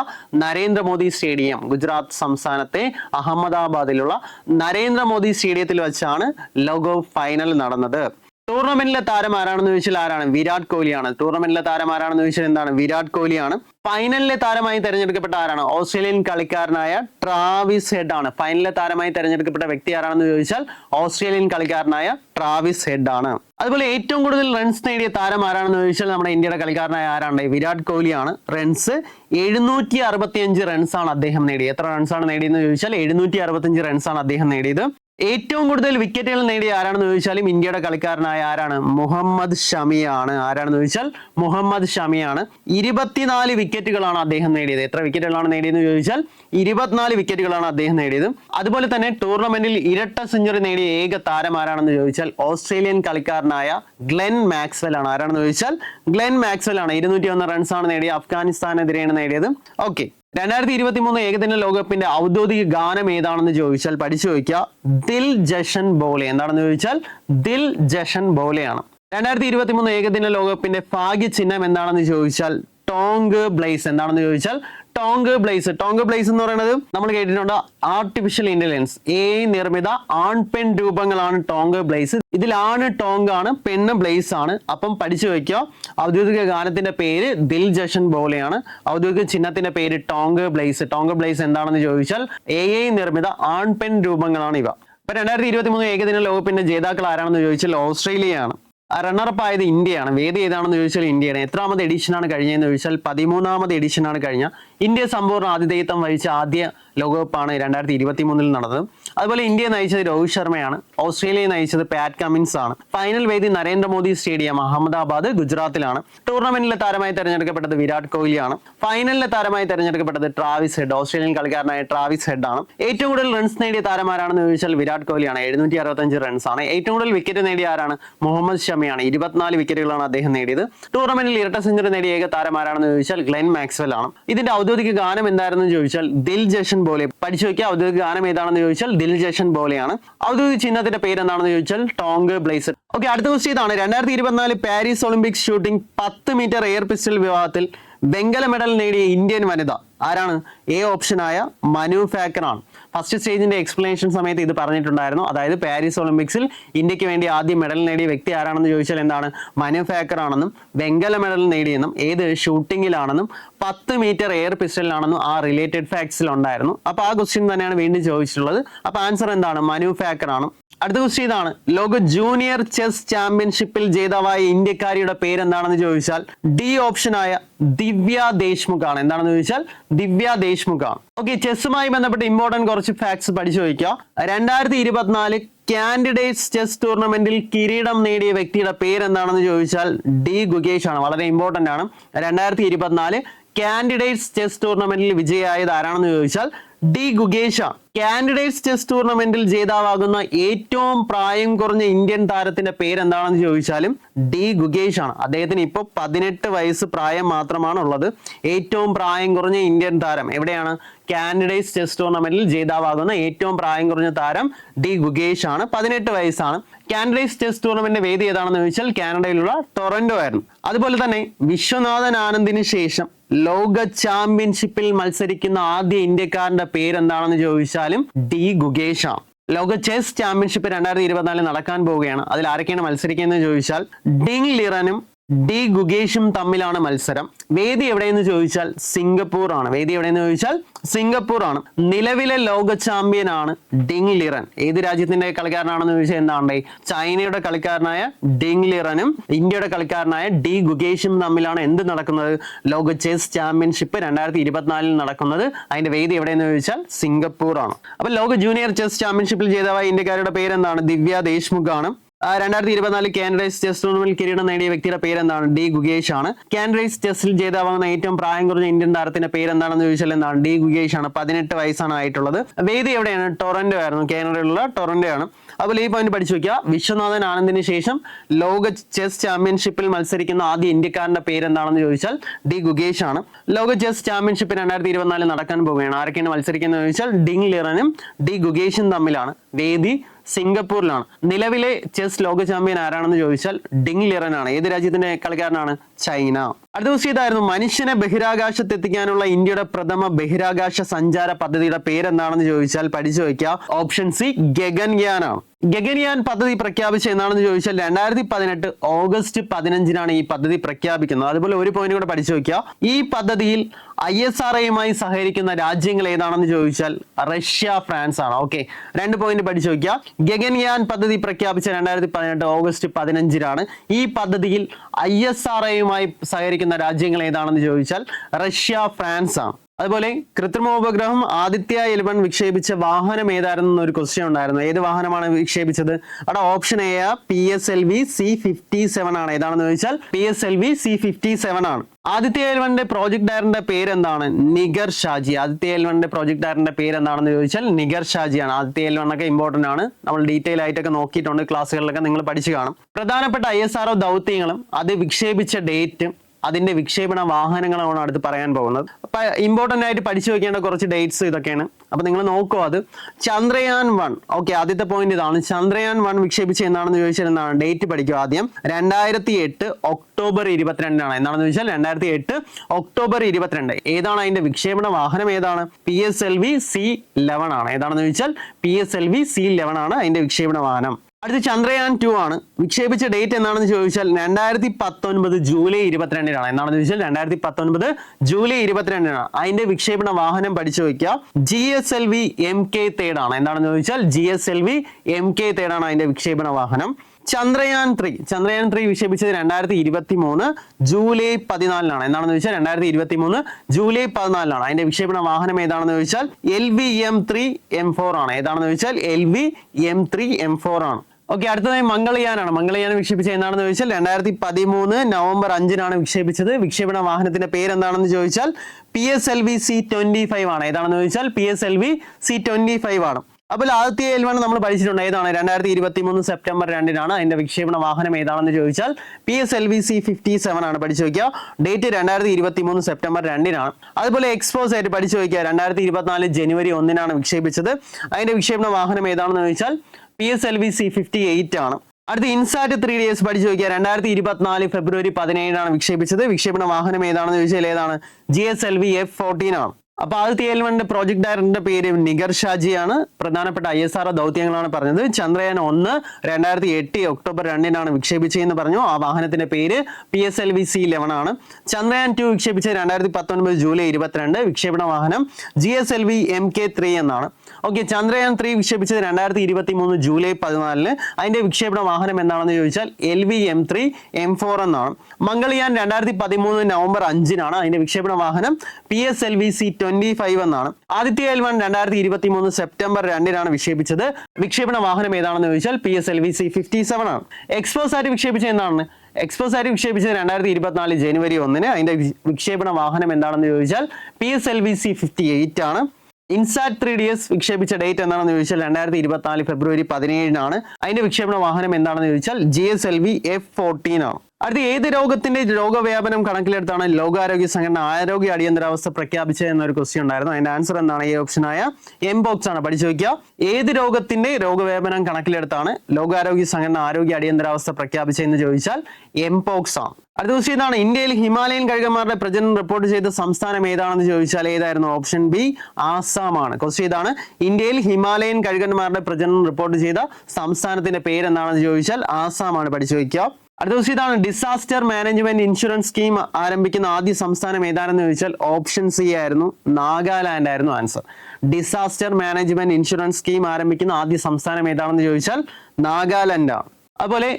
നരേന്ദ്രമോദി സ്റ്റേഡിയം ഗുജറാത്ത് സംസ്ഥാനത്തെ അഹമ്മദാബാദിലുള്ള നരേന്ദ്രമോദി സ്റ്റേഡിയത്തിൽ വെച്ചാണ് ലോകകപ്പ് ഫൈനൽ നടന്നത്. ടൂർണമെന്റിലെ താരം ആരാണെന്ന് ചോദിച്ചാൽ ആരാണ്? വിരാട് കോഹ്ലിയാണ്. ടൂർണമെന്റിലെ താരം ആരാണെന്ന് ചോദിച്ചാൽ എന്താണ്? വിരാട് കോഹ്ലിയാണ്. ഫൈനലിലെ താരമായി തെരഞ്ഞെടുക്കപ്പെട്ട ആരാണ്? ഓസ്ട്രേലിയൻ കളിക്കാരനായ ട്രാവിസ് ഹെഡ് ആണ് ഫൈനലിലെ താരമായി തെരഞ്ഞെടുക്കപ്പെട്ട വ്യക്തി ആരാണെന്ന് ചോദിച്ചാൽ ഓസ്ട്രേലിയൻ കളിക്കാരനായ ട്രാവിസ് ഹെഡ് ആണ് അതുപോലെ ഏറ്റവും കൂടുതൽ റൺസ് നേടിയ താരം ആരാണെന്ന് ചോദിച്ചാൽ നമ്മുടെ ഇന്ത്യയുടെ കളിക്കാരനായ ആരാണ്? വിരാട് കോഹ്ലിയാണ്. റൺസ് എഴുന്നൂറ്റി റൺസ് ആണ് അദ്ദേഹം നേടിയത്. എത്ര റൺസ് ആണ് നേടിയെന്ന് ചോദിച്ചാൽ എഴുന്നൂറ്റി റൺസ് ആണ് അദ്ദേഹം നേടിയത്. ഏറ്റവും കൂടുതൽ വിക്കറ്റുകൾ നേടിയ ആരാണെന്ന് ചോദിച്ചാലും ഇന്ത്യയുടെ കളിക്കാരനായ ആരാണ്? മുഹമ്മദ് ഷമിയാണ്. ആരാണെന്ന് ചോദിച്ചാൽ മുഹമ്മദ് ഷമിയാണ്. ഇരുപത്തിനാല് വിക്കറ്റുകളാണ് അദ്ദേഹം നേടിയത്. എത്ര വിക്കറ്റുകളാണ് നേടിയതെന്ന് ചോദിച്ചാൽ ഇരുപത്തിനാല് വിക്കറ്റുകളാണ് അദ്ദേഹം നേടിയത്. അതുപോലെ തന്നെ ടൂർണമെന്റിൽ ഇരട്ട സെഞ്ചുറി നേടിയ ഏക താരം ആരാണെന്ന് ചോദിച്ചാൽ ഓസ്ട്രേലിയൻ കളിക്കാരനായ ഗ്ലെൻ മാക്സ്വെൽ ആണ്. ആരാണെന്ന് ചോദിച്ചാൽ ഗ്ലെൻ മാക്സ്വെൽ ആണ്. ഇരുന്നൂറ്റി ഒന്ന് റൺസ് ആണ് നേടിയ അഫ്ഗാനിസ്ഥാനെതിരെയാണ് നേടിയത്. ഓക്കെ രണ്ടായിരത്തി ഇരുപത്തി മൂന്ന് ഏകദിന ലോകകപ്പിന്റെ ഔദ്യോഗിക ഗാനം ഏതാണെന്ന് ചോദിച്ചാൽ പഠിച്ചു ചോദിക്കുക. ദിൽ ജഷൻ ബോലെ. എന്താണെന്ന് ചോദിച്ചാൽ ദിൽ ജഷൻ ബോലെയാണ്. രണ്ടായിരത്തി ഇരുപത്തി മൂന്ന് ഏകദിന ലോകകപ്പിന്റെ ഭാഗ്യ ചിഹ്നം എന്താണെന്ന് ചോദിച്ചാൽ ടോങ് ബ്ലേസ്. എന്താണെന്ന് ചോദിച്ചാൽ ടോങ്ക് ബ്ലേസ് ടോങ്ക് ബ്ലേസ് എന്ന് പറയുന്നത് നമ്മൾ കേട്ടിട്ടുണ്ട് ആർട്ടിഫിഷ്യൽ ഇന്റലിജൻസ് എ നിർമ്മിത ആൺ പെൺ രൂപങ്ങളാണ് ടോങ്ക് ബ്ലേസ് ഇതിലാണ് ടോങ്ക് ആണ് പെണ്ണ് ബ്ലേസ് ആണ്. അപ്പം പഠിച്ചു വെക്കുക. ഔദ്യോഗിക ഗാനത്തിന്റെ പേര് ദിൽ ജഷൻ ബോലെയാണ് ഔദ്യോഗിക ചിഹ്നത്തിന്റെ പേര് ടോങ്ക് ബ്ലേസ് ടോങ്ക് ബ്ലേസ് എന്താണെന്ന് ചോദിച്ചാൽ എ നിർമ്മിത ആൺ പെൺ രൂപങ്ങളാണ് ഇവ. ഇപ്പൊ രണ്ടായിരത്തി ഇരുപത്തി മൂന്ന് ഏകദിന ലോകകപ്പിന്റെ ജേതാക്കൾ ആരാണെന്ന് ചോദിച്ചാൽ ഓസ്ട്രേലിയയാണ് റണ്ണറപ്പ് ആയത് ഇന്ത്യയാണ്. വേദി ഏതാണെന്ന് ചോദിച്ചാൽ ഇന്ത്യയാണ്. എത്രാമത് എഡിഷനാണ് കഴിഞ്ഞതെന്ന് ചോദിച്ചാൽ പതിമൂന്നാമത് എഡിഷനാണ് കഴിഞ്ഞ. ഇന്ത്യ സമ്പൂർണ ആതിഥേയത്വം വഹിച്ച ആദ്യ ലോകകപ്പാണ് രണ്ടായിരത്തി ഇരുപത്തി മൂന്നിൽ നടന്നത്. അതുപോലെ ഇന്ത്യയെ നയിച്ചത് രോഹിത് ശർമ്മയാണ്. ഓസ്ട്രേലിയയെ നയിച്ചത് പാറ്റ് കമിൻസ് ആണ്. ഫൈനൽ വേദി നരേന്ദ്രമോദി സ്റ്റേഡിയം അഹമ്മദാബാദ് ഗുജറാത്തിലാണ്. ടൂർണമെന്റിലെ താരമായി തെരഞ്ഞെടുക്കപ്പെട്ടത് വിരാട് കോഹ്ലിയാണ്. ഫൈനലിലെ താരമായി തെരഞ്ഞെടുക്കപ്പെട്ടത് ട്രാവിസ് ഹെഡ് ഓസ്ട്രേലിയൻ കളിക്കാരനായ ട്രാവിസ് ഹെഡ് ആണ്. ഏറ്റവും കൂടുതൽ റൺസ് നേടിയ താരമാരാണെന്ന് ചോദിച്ചാൽ വിരാട് കോഹ്ലിയാണ്. എഴുന്നൂറ്റി അറുപത്തഞ്ച് റൺസ് ആണ്. ഏറ്റവും കൂടുതൽ വിക്കറ്റ് നേടിയ ആരാണ്? മുഹമ്മദ് ഷമിയാണ്. ഇരുപത്തിനാല് വിക്കറ്റുകളാണ് അദ്ദേഹം നേടിയത്. ടൂർണമെന്റിൽ ഇരട്ട സെഞ്ചുറി നേടിയ ഏക താരമാരാണെന്ന് ചോദിച്ചാൽ ഗ്ലെൻ മാക്സ്വെൽ ആണ് ഇതിന്റെ ഔദ്യോഗിക ഗാനം എന്തായിരുന്നു ചോദിച്ചാൽ ദിൽ ജഷൻ ബോലെ പഠിച്ചു വയ്ക്കുക ഔദ്യോഗിക ഗാനം ഏതാണെന്ന് ചോദിച്ചാൽ ദിൽ ജേഷൻ ബോലെയാണ് ഔദ്യോഗിക ചിഹ്നത്തിന്റെ പേര് എന്താണെന്ന് ചോദിച്ചാൽ ടോങ് ബ്ലേസർ. ഓക്കെ അടുത്ത ക്വസ്റ്റ്യൻ ഇതാണ്. രണ്ടായിരത്തി ഇരുപത്തിനാല് പാരീസ് ഒളിമ്പിക്സ് ഷൂട്ടിംഗ് പത്ത് മീറ്റർ എയർ പിസ്റ്റൽ വിഭാഗത്തിൽ വെങ്കല മെഡൽ നേടിയ ഇന്ത്യൻ വനിത ആരാണ്? എ ഓപ്ഷനായ മനു ഫാക്കർ ആണ് ഫസ്റ്റ് സ്റ്റേജിന്റെ എക്സ്പ്ലനേഷൻ സമയത്ത് ഇത് പറഞ്ഞിട്ടുണ്ടായിരുന്നു. അതായത് പാരീസ് ഒളിമ്പിക്സിൽ ഇന്ത്യയ്ക്ക് വേണ്ടി ആദ്യം മെഡൽ നേടിയ വ്യക്തി ആരാണെന്ന് ചോദിച്ചാൽ എന്താണ്? മനുഫാക്ചർ ആണെന്നും വെങ്കല മെഡൽ നേടിയെന്നും ഏത് ഷൂട്ടിങ്ങിലാണെന്നും പത്ത് മീറ്റർ എയർ പിസ്റ്റലിലാണെന്നും ആ റിലേറ്റഡ് ഫാക്ട്സിൽ ഉണ്ടായിരുന്നു. അപ്പൊ ആ ക്വസ്റ്റ്യൻ തന്നെയാണ് വീണ്ടും ചോദിച്ചിട്ടുള്ളത്. അപ്പൊ ആൻസർ എന്താണ്? മനുഫാക്ചർ ആണ്. അടുത്ത ക്വസ്റ്റ്യൻ ഇതാണ്. ലോക ജൂനിയർ ചെസ് ചാമ്പ്യൻഷിപ്പിൽ ജേതാവായ ഇന്ത്യക്കാരിയുടെ പേരെന്താണെന്ന് ചോദിച്ചാൽ ഡി ഓപ്ഷനായ ദിവ്യ ദേശ്മുഖ് ആണ്. എന്താണെന്ന് ചോദിച്ചാൽ ദിവ്യ ദേശ്മുഖ് ആണ്. ഓക്കെ ചെസ്സുമായി ബന്ധപ്പെട്ട് ഇമ്പോർട്ടന്റ് കുറച്ച് ഫാക്ട്സ് പഠിച്ചു വയ്ക്കുക രണ്ടായിരത്തി ഇരുപത്തിനാല് കാൻഡിഡേറ്റ്സ് ചെസ് ടൂർണമെന്റിൽ കിരീടം നേടിയ വ്യക്തിയുടെ പേരെന്താണെന്ന് ചോദിച്ചാൽ ഡി ഗുഗേഷ് ആണ്. വളരെ ഇമ്പോർട്ടന്റ് ആണ്. രണ്ടായിരത്തി ഇരുപത്തിനാല് കാൻഡിഡേറ്റ്സ് ചെസ് ടൂർണമെന്റിൽ വിജയായത് ആരാണെന്ന് ചോദിച്ചാൽ ഡി ഗുഗേഷ കാൻഡിഡേറ്റ്സ് ചെസ് ടൂർണമെന്റിൽ ജേതാവാകുന്ന ഏറ്റവും പ്രായം കുറഞ്ഞ ഇന്ത്യൻ താരത്തിന്റെ പേരെന്താണെന്ന് ചോദിച്ചാലും ഡി ഗുഗേഷ് ആണ് അദ്ദേഹത്തിന് ഇപ്പോൾ പതിനെട്ട് വയസ്സ് പ്രായം മാത്രമാണ് ഉള്ളത് ഏറ്റവും പ്രായം കുറഞ്ഞ ഇന്ത്യൻ താരം എവിടെയാണ്? കാൻഡിഡേറ്റ്സ് ചെസ് ടൂർണമെന്റിൽ ജേതാവാകുന്ന ഏറ്റവും പ്രായം കുറഞ്ഞ താരം ഡി ഗുഗേഷ് ആണ് പതിനെട്ട് വയസ്സാണ്. കാൻഡിഡേറ്റ്സ് ചെസ് ടൂർണമെന്റ് വേദി ഏതാണെന്ന് ചോദിച്ചാൽ കാനഡയിലുള്ള ടൊറന്റോ ആയിരുന്നു. അതുപോലെ തന്നെ വിശ്വനാഥൻ ആനന്ദിന് ശേഷം ലോക ചാമ്പ്യൻഷിപ്പിൽ മത്സരിക്കുന്ന ആദ്യ ഇന്ത്യക്കാരന്റെ പേരെന്താണെന്ന് ചോദിച്ചാലും ഡി ഗുഗേഷ് ലോക ചെസ് ചാമ്പ്യൻഷിപ്പ് രണ്ടായിരത്തി ഇരുപത്തിനാലിൽ നടക്കാൻ പോവുകയാണ്. അതിൽ ആരൊക്കെയാണ് മത്സരിക്കുന്നത് ചോദിച്ചാൽ ഡിങ് ലിറനും ഡി ഗുഗേഷും തമ്മിലാണ് മത്സരം. വേദി എവിടെയെന്ന് ചോദിച്ചാൽ സിംഗപ്പൂർ ആണ് വേദി എവിടെയെന്ന് ചോദിച്ചാൽ സിംഗപ്പൂർ ആണ് നിലവിലെ ലോക ചാമ്പ്യൻ ആണ് ഡിങ് ലിറൻ. ഏത് രാജ്യത്തിന്റെ കളിക്കാരനാണെന്ന് ചോദിച്ചാൽ എന്താണ്ടേ? ചൈനയുടെ കളിക്കാരനായ ഡിങ് ലിറനും ഇന്ത്യയുടെ കളിക്കാരനായ ഡി ഗുഗേഷും തമ്മിലാണ് എന്ത് നടക്കുന്നത്? ലോക ചെസ് ചാമ്പ്യൻഷിപ്പ് രണ്ടായിരത്തി ഇരുപത്തിനാലിൽ നടക്കുന്നത്. അതിന്റെ വേദി എവിടെയെന്ന് ചോദിച്ചാൽ സിംഗപ്പൂർ ആണ് അപ്പൊ ലോക ജൂനിയർ ചെസ് ചാമ്പ്യൻഷിപ്പിൽ ജേതാവായ ഇന്ത്യക്കാരുടെ പേരെന്താണ്? ദിവ്യ ദേശ്മുഖ് ആണ് രണ്ടായിരത്തി ഇരുപത്തിനാല് കാൻഡ്രൈസ് ചെസ് ടൂർണമെന്റിൽ കിരീടം നേടിയ വ്യക്തിയുടെ പേരെന്താണ് ഡി ഗുഗേഷ് ആണ്. കാൻഡ്രൈസ് ചെസ്സിൽ ജേതാവാകുന്ന ഏറ്റവും പ്രായം കുറഞ്ഞ ഇന്ത്യൻ താരത്തിന്റെ പേരെന്താണെന്ന് ചോദിച്ചാൽ എന്താണ്? ഡി ഗുഗേഷ് ആണ്. പതിനെട്ട് വയസ്സാണ് ആയിട്ടുള്ളത്. വേദി എവിടെയാണ്? ടൊറന്റോ ആയിരുന്നു. കാനഡയിലുള്ള ടൊറന്റോ ആണ്. അതുപോലെ ഈ പോയിന്റ് പഠിച്ചു വെക്കുക. വിശ്വനാഥൻ ആനന്ദിന് ശേഷം ലോക ചെസ് ചാമ്പ്യൻഷിപ്പിൽ മത്സരിക്കുന്ന ആദ്യ ഇന്ത്യക്കാരന്റെ പേരെന്താണെന്ന് ചോദിച്ചാൽ ഡി ഗുഗേഷ് ആണ്. ലോക ചെസ് ചാമ്പ്യൻഷിപ്പ് രണ്ടായിരത്തി ഇരുപത്തിനാലിൽ നടക്കാൻ പോവുകയാണ്. ആരൊക്കെയാണ് മത്സരിക്കുന്നത് ചോദിച്ചാൽ ഡിങ് ലിറനും ഡി ഗുഗേഷും തമ്മിലാണ്. വേദി സിംഗപ്പൂരിലാണ്. നിലവിലെ ചെസ് ലോക ചാമ്പ്യൻ ആരാണെന്ന് ചോദിച്ചാൽ ഡിങ് ലിറൻ ആണ് ഏത് രാജ്യത്തിന്റെ കളിക്കാരനാണ്? ചൈന. അടുത്ത ദിവസം ഇതായിരുന്നു. മനുഷ്യനെ ബഹിരാകാശത്ത് എത്തിക്കാനുള്ള ഇന്ത്യയുടെ പ്രഥമ ബഹിരാകാശ സഞ്ചാര പദ്ധതിയുടെ പേരെന്താണെന്ന് ചോദിച്ചാൽ പഠിച്ചു വയ്ക്കുക ഓപ്ഷൻ സി ഗഗൻയാൻ. ഗഗൻയാൻ പദ്ധതി പ്രഖ്യാപിച്ച എന്നാണെന്ന് ചോദിച്ചാൽ രണ്ടായിരത്തി പതിനെട്ട് ഓഗസ്റ്റ് പതിനഞ്ചിനാണ് ഈ പദ്ധതി പ്രഖ്യാപിക്കുന്നത്. അതുപോലെ ഒരു പോയിന്റ് കൂടെ പഠിച്ചു വയ്ക്കുക ഈ പദ്ധതിയിൽ ഐ എസ് ആർ ഐയുമായി സഹകരിക്കുന്ന രാജ്യങ്ങൾ ഏതാണെന്ന് ചോദിച്ചാൽ റഷ്യ ഫ്രാൻസ് ആണ്. ഓക്കെ. രണ്ട് പോയിന്റ് പഠിച്ചു വയ്ക്കുക ഗഗൻയാൻ പദ്ധതി പ്രഖ്യാപിച്ച രണ്ടായിരത്തി പതിനെട്ട് ഓഗസ്റ്റ് പതിനഞ്ചിനാണ്. ഈ പദ്ധതിയിൽ ഐ എസ് ആർ ഐയുമായി സഹകരിക്കുന്ന രാജ്യങ്ങൾ ഏതാണെന്ന് ചോദിച്ചാൽ റഷ്യ ഫ്രാൻസ് ആണ്. അതുപോലെ കൃത്രിമോപഗ്രഹം ആദിത്യ എലിവൺ വിക്ഷേപിച്ച വാഹനം ഏതായിരുന്നു എന്നൊരു ക്വസ്റ്റ്യൻ ഉണ്ടായിരുന്നു. ഏത് വാഹനമാണ് വിക്ഷേപിച്ചത്? അവിടെ option A P S L V C fifty seven ആണ്. ഏതാണെന്ന് ചോദിച്ചാൽ P S L V C fifty seven ആണ്. ആദിത്യ എൽവന്റെ പ്രോജക്ട് ഡയറിന്റെ പേര് എന്താണ് നിഗർ ഷാജി. ആദിത്യ എൽവന്റെ പ്രോജക്ട് ഡയറിന്റെ പേര് എന്താണെന്ന് ചോദിച്ചാൽ നിഗർ ഷാജി ആണ്. ആദിത്യ എൽവൺ ഒക്കെ ഇമ്പോർട്ടന്റ് ആണ്. നമ്മൾ ഡീറ്റെയിൽ ആയിട്ടൊക്കെ നോക്കിയിട്ടുണ്ട്. ക്ലാസ്സുകളിലൊക്കെ നിങ്ങൾ പഠിച്ചു കാണും. പ്രധാനപ്പെട്ട ഐ എസ് ആർഒ ദൗത്യങ്ങളും അത് വിക്ഷേപിച്ച ഡേറ്റും അതിന്റെ വിക്ഷേപണ വാഹനങ്ങളാണ് അടുത്ത് പറയാൻ പോകുന്നത്. അപ്പൊ ഇമ്പോർട്ടന്റ് ആയിട്ട് പഠിച്ചു വെക്കേണ്ട കുറച്ച് ഡേറ്റ്സ് ഇതൊക്കെയാണ്. അപ്പൊ നിങ്ങൾ നോക്കുക അത്. ചന്ദ്രയാൻ വൺ ഓക്കെ ആദ്യത്തെ പോയിന്റ് ഇതാണ്. ചന്ദ്രയാൻ വൺ വിക്ഷേപിച്ച എന്താണെന്ന് ചോദിച്ചാൽ ഡേറ്റ് പഠിക്കുക ആദ്യം. രണ്ടായിരത്തി എട്ട് ഒക്ടോബർ ഇരുപത്തിരണ്ടാണ് എന്താണെന്ന് ചോദിച്ചാൽ രണ്ടായിരത്തി എട്ട് ഒക്ടോബർ ഇരുപത്തിരണ്ട്. ഏതാണ് അതിന്റെ വിക്ഷേപണ വാഹനം ഏതാണ്? P S L V C eleven ആണ്. ഏതാണെന്ന് ചോദിച്ചാൽ P S L V C eleven ആണ് അതിന്റെ വിക്ഷേപണ വാഹനം. അടുത്ത ചന്ദ്രയാൻ ടു ആണ്. വിക്ഷേപിച്ച ഡേറ്റ് എന്താണെന്ന് ചോദിച്ചാൽ രണ്ടായിരത്തി പത്തൊൻപത് ജൂലൈ ഇരുപത്തിരണ്ടിനാണ്. എന്താണെന്ന് ചോദിച്ചാൽ രണ്ടായിരത്തി പത്തൊൻപത് ജൂലൈ ഇരുപത്തിരണ്ടിനാണ്. അതിന്റെ വിക്ഷേപണ വാഹനം പഠിച്ചു വയ്ക്കുക. G S L V M K third ആണ്. എന്താണെന്ന് ചോദിച്ചാൽ G S L V M K third ആണ് അതിന്റെ വിക്ഷേപണ വാഹനം. ചന്ദ്രയാൻ ത്രീ ചന്ദ്രയാൻ ത്രീ വിക്ഷേപിച്ചത് രണ്ടായിരത്തി ഇരുപത്തി മൂന്ന് ജൂലൈ പതിനാലിനാണ്. എന്താണെന്ന് ചോദിച്ചാൽ രണ്ടായിരത്തി ഇരുപത്തി മൂന്ന് ജൂലൈ പതിനാലിനാണ്. അതിന്റെ വിക്ഷേപണ വാഹനം ഏതാണെന്ന് ചോദിച്ചാൽ L V M three M four ആണ്. ഏതാണെന്ന് ചോദിച്ചാൽ L V M three M four ആണ്. ഓക്കെ അടുത്തതായി മംഗളയാനാണ്. മംഗളയാനം വിക്ഷേപിച്ച എന്താണെന്ന് ചോദിച്ചാൽ രണ്ടായിരത്തി പതിമൂന്ന് നവംബർ അഞ്ചിനാണ് വിക്ഷേപിച്ചത്. വിക്ഷേപണ വാഹനത്തിന്റെ പേര് എന്താണെന്ന് ചോദിച്ചാൽ P S L V C twenty five ആണ്. ഏതാണെന്ന് ചോദിച്ചാൽ P S L V C twenty five ആണ്. അപ്പോൾ ആദ്യത്തെ എൽ വൺ നമ്മൾ പഠിച്ചിട്ടുണ്ട്. ഏതാണ്? രണ്ടായിരത്തി ഇരുപത്തി മൂന്ന് സെപ്റ്റംബർ രണ്ടിനാണ് അതിന്റെ വിക്ഷേപണ വാഹനം ഏതാണെന്ന് ചോദിച്ചാൽ P S L V C fifty seven ആണ് പഠിച്ചു വയ്ക്കുക. ഡേറ്റ് രണ്ടായിരത്തി ഇരുപത്തി മൂന്ന് സെപ്റ്റംബർ രണ്ടിനാണ്. അതുപോലെ എക്സ്പോസ് ആയിട്ട് പഠിച്ചു വയ്ക്കുക. രണ്ടായിരത്തി ഇരുപത്തിനാല് ജനുവരി ഒന്നിനാണ് വിക്ഷേപിച്ചത്. അതിന്റെ വിക്ഷേപണ വാഹനം ഏതാണെന്ന് ചോദിച്ചാൽ P S L V C fifty eight ആണ്. അടുത്ത ഇൻസാറ്റ് ത്രീ ഡേയ്സ് പഠിച്ചു നോക്കിയാൽ രണ്ടായിരത്തി ഇരുപത്തിനാല് ഫെബ്രുവരി പതിനേഴിനാണ് വിക്ഷേപിച്ചത്. വിക്ഷേപണ വാഹനം ഏതാണെന്ന് ചോദിച്ചാൽ ഏതാണ്? G S L V F fourteen ആണ്. അപ്പൊ ആദിത്യ ഏൽവന്റെ പ്രോജക്ട് ഡയറക്ടറിന്റെ പേര് നിഗർ ഷാജിയാണ്. പ്രധാനപ്പെട്ട ഐ എസ് ആർ ദൗത്യങ്ങളാണ് പറഞ്ഞത്. ചന്ദ്രയാൻ ഒന്ന് രണ്ടായിരത്തി എട്ട് ഒക്ടോബർ രണ്ടിനാണ് വിക്ഷേപിച്ചതെന്ന് പറഞ്ഞു. ആ വാഹനത്തിന്റെ പേര് P S L V C eleven ആണ് ചന്ദ്രയാൻ ടു വിക്ഷേപിച്ച രണ്ടായിരത്തി പത്തൊൻപത് ജൂലൈ ഇരുപത്തിരണ്ട് വിക്ഷേപണ വാഹനം G S L V M K three എന്നാണ്. ഓക്കെ ചന്ദ്രയാൻ ത്രീ വിക്ഷേപിച്ചത് രണ്ടായിരത്തി ഇരുപത്തി മൂന്ന് ജൂലൈ പതിനാലിന്. അതിന്റെ വിക്ഷേപണ വാഹനം എന്താണെന്ന് ചോദിച്ചാൽ L V M three M four എന്നാണ്. മംഗൾയാൻ രണ്ടായിരത്തി പതിമൂന്ന് നവംബർ അഞ്ചിനാണ് അതിന്റെ വിക്ഷേപണ വാഹനം P S L V C twenty five എന്നാണ്. ആദിത്യ എൽ വൺ രണ്ടായിരത്തി ഇരുപത്തി മൂന്ന് സെപ്റ്റംബർ രണ്ടിനാണ് വിക്ഷേപിച്ചത്. വിക്ഷേപണ വാഹനം ഏതാണെന്ന് ചോദിച്ചാൽ P S L V C fifty seven ആണ്. എക്സ്പോസ് ആയിട്ട് വിക്ഷേപിച്ചത് എന്താണ്? എക്സ്പോസ് ആയിട്ട് വിക്ഷേപിച്ചത് രണ്ടായിരത്തി ഇരുപത്തിനാല് ജനുവരി ഒന്നിന്. അതിന്റെ വിക്ഷേപണ വാഹനം എന്താണെന്ന് ചോദിച്ചാൽ P S L V C fifty eight ആണ്. ഇൻസാറ്റ് ത്രീ ഡി എസ് വിക്ഷേപിച്ച ഡേറ്റ് എന്താണെന്ന് ചോദിച്ചാൽ രണ്ടായിരത്തി ഇരുപത്തിനാല് ഫെബ്രുവരി പതിനേഴിനാണ്. അതിന്റെ വിക്ഷേപണ വാഹനം എന്താണെന്ന് ചോദിച്ചാൽ G S L V F fourteen ആണ്. അടുത്ത ഏത് രോഗത്തിന്റെ രോഗവ്യാപനം കണക്കിലെടുത്താണ് ലോകാരോഗ്യ സംഘടന ആരോഗ്യ അടിയന്തരാവസ്ഥ പ്രഖ്യാപിച്ചത് എന്നൊരു ക്വസ്റ്റ്യൻ ഉണ്ടായിരുന്നു. അതിന്റെ ആൻസർ എന്താണ്? ഈ ഓപ്ഷനായ എംബോക്സ് ആണ്. പഠിച്ചു വയ്ക്കുക. ഏത് രോഗത്തിന്റെ രോഗവ്യാപനം കണക്കിലെടുത്താണ് ലോകാരോഗ്യ സംഘടന ആരോഗ്യ അടിയന്തരാവസ്ഥ പ്രഖ്യാപിച്ചതെന്ന് ചോദിച്ചാൽ എംപോക്സ് ആണ്. അടുത്ത ക്വസ്റ്റ്യൻ എന്താണ് ഇന്ത്യയിൽ ഹിമാലയൻ കഴുകന്മാരുടെ പ്രജനനം റിപ്പോർട്ട് ചെയ്ത സംസ്ഥാനം ഏതാണെന്ന് ചോദിച്ചാൽ ഏതായിരുന്നു? ഓപ്ഷൻ ബി ആസാം ആണ്. ക്വസ്റ്റ്യൻ ഇതാണ്. ഇന്ത്യയിൽ ഹിമാലയൻ കഴുകന്മാരുടെ പ്രജനനം റിപ്പോർട്ട് ചെയ്ത സംസ്ഥാനത്തിന്റെ പേര് എന്താണെന്ന് ചോദിച്ചാൽ ആസാം ആണ്. പഠിച്ചു വയ്ക്കുക. അടുത്ത ദിവസം ഇതാണ് ഡിസാസ്റ്റർ മാനേജ്മെന്റ് ഇൻഷുറൻസ് സ്കീം ആരംഭിക്കുന്ന ആദ്യ സംസ്ഥാനം ഏതാണെന്ന് ചോദിച്ചാൽ ഓപ്ഷൻ സി ആയിരുന്നു നാഗാലാൻഡ് ആയിരുന്നു answer disaster management insurance scheme ആരംഭിക്കുന്ന ആദ്യ സംസ്ഥാനം ഏതാണെന്ന് ചോദിച്ചാൽ നാഗാലാൻഡ് ആണ്. അതുപോലെ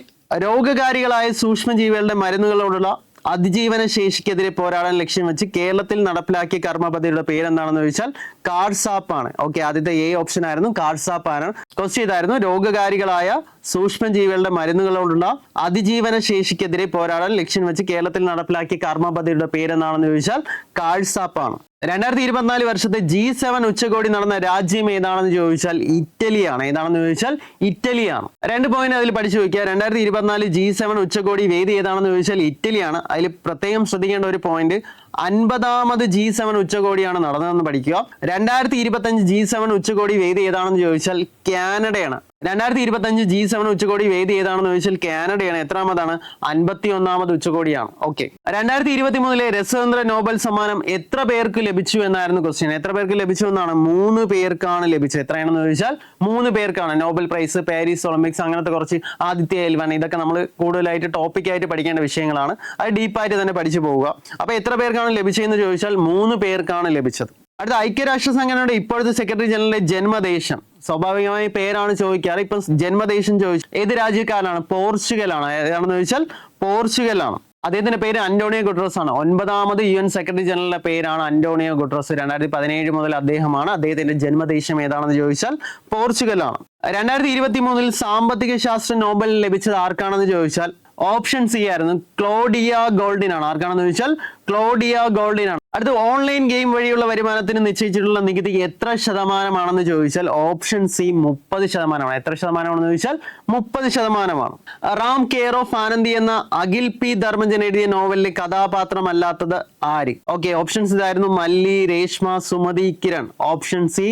രോഗകാരികളായ സൂക്ഷ്മജീവികളുടെ മരുന്നുകളോടുള്ള അതിജീവന ശേഷിക്കെതിരെ പോരാടാൻ ലക്ഷ്യം വെച്ച് കേരളത്തിൽ നടപ്പിലാക്കിയ കർമ്മപദ്ധതിയുടെ പേരെന്താണെന്ന് ചോദിച്ചാൽ കാർഡ്സാപ്പ് ആണ് ഓക്കെ ആദ്യത്തെ എ ഓപ്ഷൻ ആയിരുന്നു കാർഡ്സാപ്പ് ആണ് ക്വസ്റ്റ് ചെയ്തായിരുന്നു രോഗകാരികളായ സൂക്ഷ്മജീവികളുടെ മരുന്നുകളോടുള്ള അതിജീവന ശേഷിക്കെതിരെ പോരാടാൻ ലക്ഷ്യം വെച്ച് കേരളത്തിൽ നടപ്പിലാക്കിയ കർമ്മ പദ്ധതിയുടെ പേരെന്താണെന്ന് ചോദിച്ചാൽ കാഴ്സാപ്പാണ്. രണ്ടായിരത്തി ഇരുപത്തിനാല് വർഷത്തെ ജി സെവൻ ഉച്ചകോടി നടന്ന രാജ്യം ഏതാണെന്ന് ചോദിച്ചാൽ ഇറ്റലിയാണ്. ഏതാണെന്ന് ചോദിച്ചാൽ ഇറ്റലിയാണ്. രണ്ട് പോയിന്റ് അതിൽ പഠിച്ചു നോക്കിയ രണ്ടായിരത്തി ഇരുപത്തിനാല് ജി സെവൻ ഉച്ചകോടി വേദി ഏതാണെന്ന് ചോദിച്ചാൽ ഇറ്റലിയാണ്. അതിൽ പ്രത്യേകം ശ്രദ്ധിക്കേണ്ട ഒരു പോയിന്റ് അൻപതാമത് ജി സെവൻ ഉച്ചകോടിയാണ് നടന്നതെന്ന് പഠിക്കുക. രണ്ടായിരത്തി ഇരുപത്തി അഞ്ച് ജി സെവൻ ഉച്ചകോടി വേദി ഏതാണെന്ന് ചോദിച്ചാൽ കാനഡയാണ്. രണ്ടായിരത്തി ഇരുപത്തി അഞ്ച് ജി സെവൻ ഉച്ചകോടി വേദി ഏതാണെന്ന് ചോദിച്ചാൽ കാനഡയാണ്. എത്രാമതാണ്? അൻപത്തി ഒന്നാമത് ഉച്ചകോടിയാണ്. ഓക്കെ. രണ്ടായിരത്തി ഇരുപത്തി മൂന്നിലെ രസതന്ത്ര നോബൽ സമ്മാനം എത്ര പേർക്ക് ലഭിച്ചു എന്നായിരുന്നു ക്വസ്റ്റ്യൻ എത്ര പേർക്ക് ലഭിച്ചു എന്നാണ്? മൂന്ന് പേർക്കാണ് ലഭിച്ചത്. എത്രയാണെന്ന് ചോദിച്ചാൽ മൂന്ന് പേർക്കാണ്. നോബൽ പ്രൈസ് പാരീസ് ഒളിമ്പിക്സ് അങ്ങനത്തെ കുറച്ച് ആദിത്യ എൽവൻ ഇതൊക്കെ നമ്മൾ കൂടുതലായിട്ട് ടോപ്പിക്കായിട്ട് പഠിക്കേണ്ട വിഷയങ്ങളാണ്. അത് ഡീപ്പായിട്ട് തന്നെ പഠിച്ചു പോവുക. അപ്പൊ എത്ര പേർക്കാണ് ലഭിച്ചതെന്ന് ചോദിച്ചാൽ മൂന്ന് പേർക്കാണ് ലഭിച്ചത്. അടുത്ത ഐക്യരാഷ്ട്ര സംഘടനയുടെ ഇപ്പോഴത്തെ സെക്രട്ടറി ജനറലിന്റെ ജന്മദേശം. സ്വാഭാവികമായി പേരാണ് ചോദിക്കാറ്. ഇപ്പം ജന്മദേശം ചോദിച്ചു ഏത് രാജ്യക്കാരനാണ് പോർച്ചുഗലാണ്. ഏതാണെന്ന് ചോദിച്ചാൽ പോർച്ചുഗലാണ്. അദ്ദേഹത്തിന്റെ പേര് അന്റോണിയോ ഗുട്രസ് ആണ്. ഒൻപതാമത് യു എൻ സെക്രട്ടറി ജനറലിന്റെ പേരാണ് അന്റോണിയോ ഗുട്രസ് രണ്ടായിരത്തി പതിനേഴ് മുതൽ അദ്ദേഹമാണ് അദ്ദേഹത്തിന്റെ ജന്മദേശം ഏതാണെന്ന് ചോദിച്ചാൽ പോർച്ചുഗലാണ്. രണ്ടായിരത്തി ഇരുപത്തി മൂന്നിൽ സാമ്പത്തിക ശാസ്ത്ര നോബൽ ലഭിച്ചത് ആർക്കാണെന്ന് ചോദിച്ചാൽ ഓപ്ഷൻ സി ആയിരുന്നു ക്ലോഡിയ ഗോൾഡിൻ ആണ് ആർക്കാണെന്ന് ചോദിച്ചാൽ ക്ലോഡിയ ഗോൾഡിൻ ആണ് അടുത്ത ഓൺലൈൻ ഗെയിം വഴിയുള്ള വരുമാനത്തിന് നിശ്ചയിച്ചിട്ടുള്ള നികുതി എത്ര ശതമാനമാണെന്ന് ചോദിച്ചാൽ ഓപ്ഷൻ സി മുപ്പത് ശതമാനമാണ്. എത്ര ശതമാനമാണെന്ന് ചോദിച്ചാൽ മുപ്പത് ശതമാനമാണ്. റാം കെയർ ഓഫ് ആനന്ദി എന്ന അഖിൽ പി ധർമ്മജൻ എഴുതിയ നോവലിലെ കഥാപാത്രമല്ലാത്തത് ആര്? ഓക്കെ ഓപ്ഷൻസ് ഇതായിരുന്നു Malli Reshma Sumathi Kiran. Option C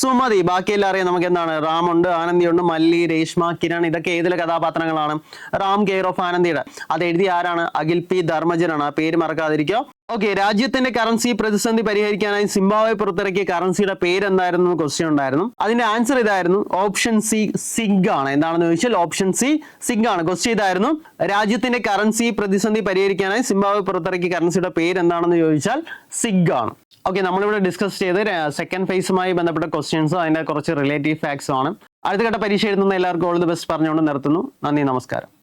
Sumathi. ബാക്കിയെല്ലാം അറിയാം നമുക്ക് എന്താണ് റാം ഉണ്ട് മല്ലി രേഷ്മ കിരൺ ഇതൊക്കെ ഏതിലെ കഥാപാത്രങ്ങളാണ്? റാം കെയർ ഓഫ് ആനന്ദിയുടെ. അത് എഴുതിയ ആരാണ്? അഖിൽ പി. ധർമ്മജനാണ്. ആ പേര് മറക്കാതിരിക്കുക ഓക്കെ രാജ്യത്തിന്റെ കറൻസി പ്രതിസന്ധി പരിഹരിക്കാനായി സിംബാബ്വെ പുറത്തിറക്കിയ കറൻസിയുടെ പേര് എന്തായിരുന്നു ക്വസ്റ്റ്യൻ ഉണ്ടായിരുന്നു. അതിന്റെ ആൻസർ ഇതായിരുന്നു. ഓപ്ഷൻ സി സിഗ് ആണ്. എന്താണെന്ന് ചോദിച്ചാൽ ഓപ്ഷൻ സി സിഗ് ആണ്. ക്വസ്റ്റ്യൻ ഇതായിരുന്നു. രാജ്യത്തിന്റെ കറൻസി പ്രതിസന്ധി പരിഹരിക്കാനായി സിംബാബ്വെ പുറത്തിറക്കിയ കറൻസിയുടെ പേര് എന്താണെന്ന് ചോദിച്ചാൽ സിഗ് ആണ്. ഓക്കെ നമ്മളിവിടെ ഡിസ്കസ് ചെയ്ത് സെക്കൻഡ് ഫേസുമായി ബന്ധപ്പെട്ട ക്വസ്റ്റ്യൻസും അതിന്റെ കുറച്ച് റിലേറ്റീവ് ഫാക്ട്സും ആണ്. അടുത്ത ഘട്ട പരീക്ഷ എഴുതുന്ന എല്ലാവർക്കും ഓൾ ദി ബെസ്റ്റ് പറഞ്ഞുകൊണ്ട് നിർത്തുന്നു. നന്ദി നമസ്കാരം.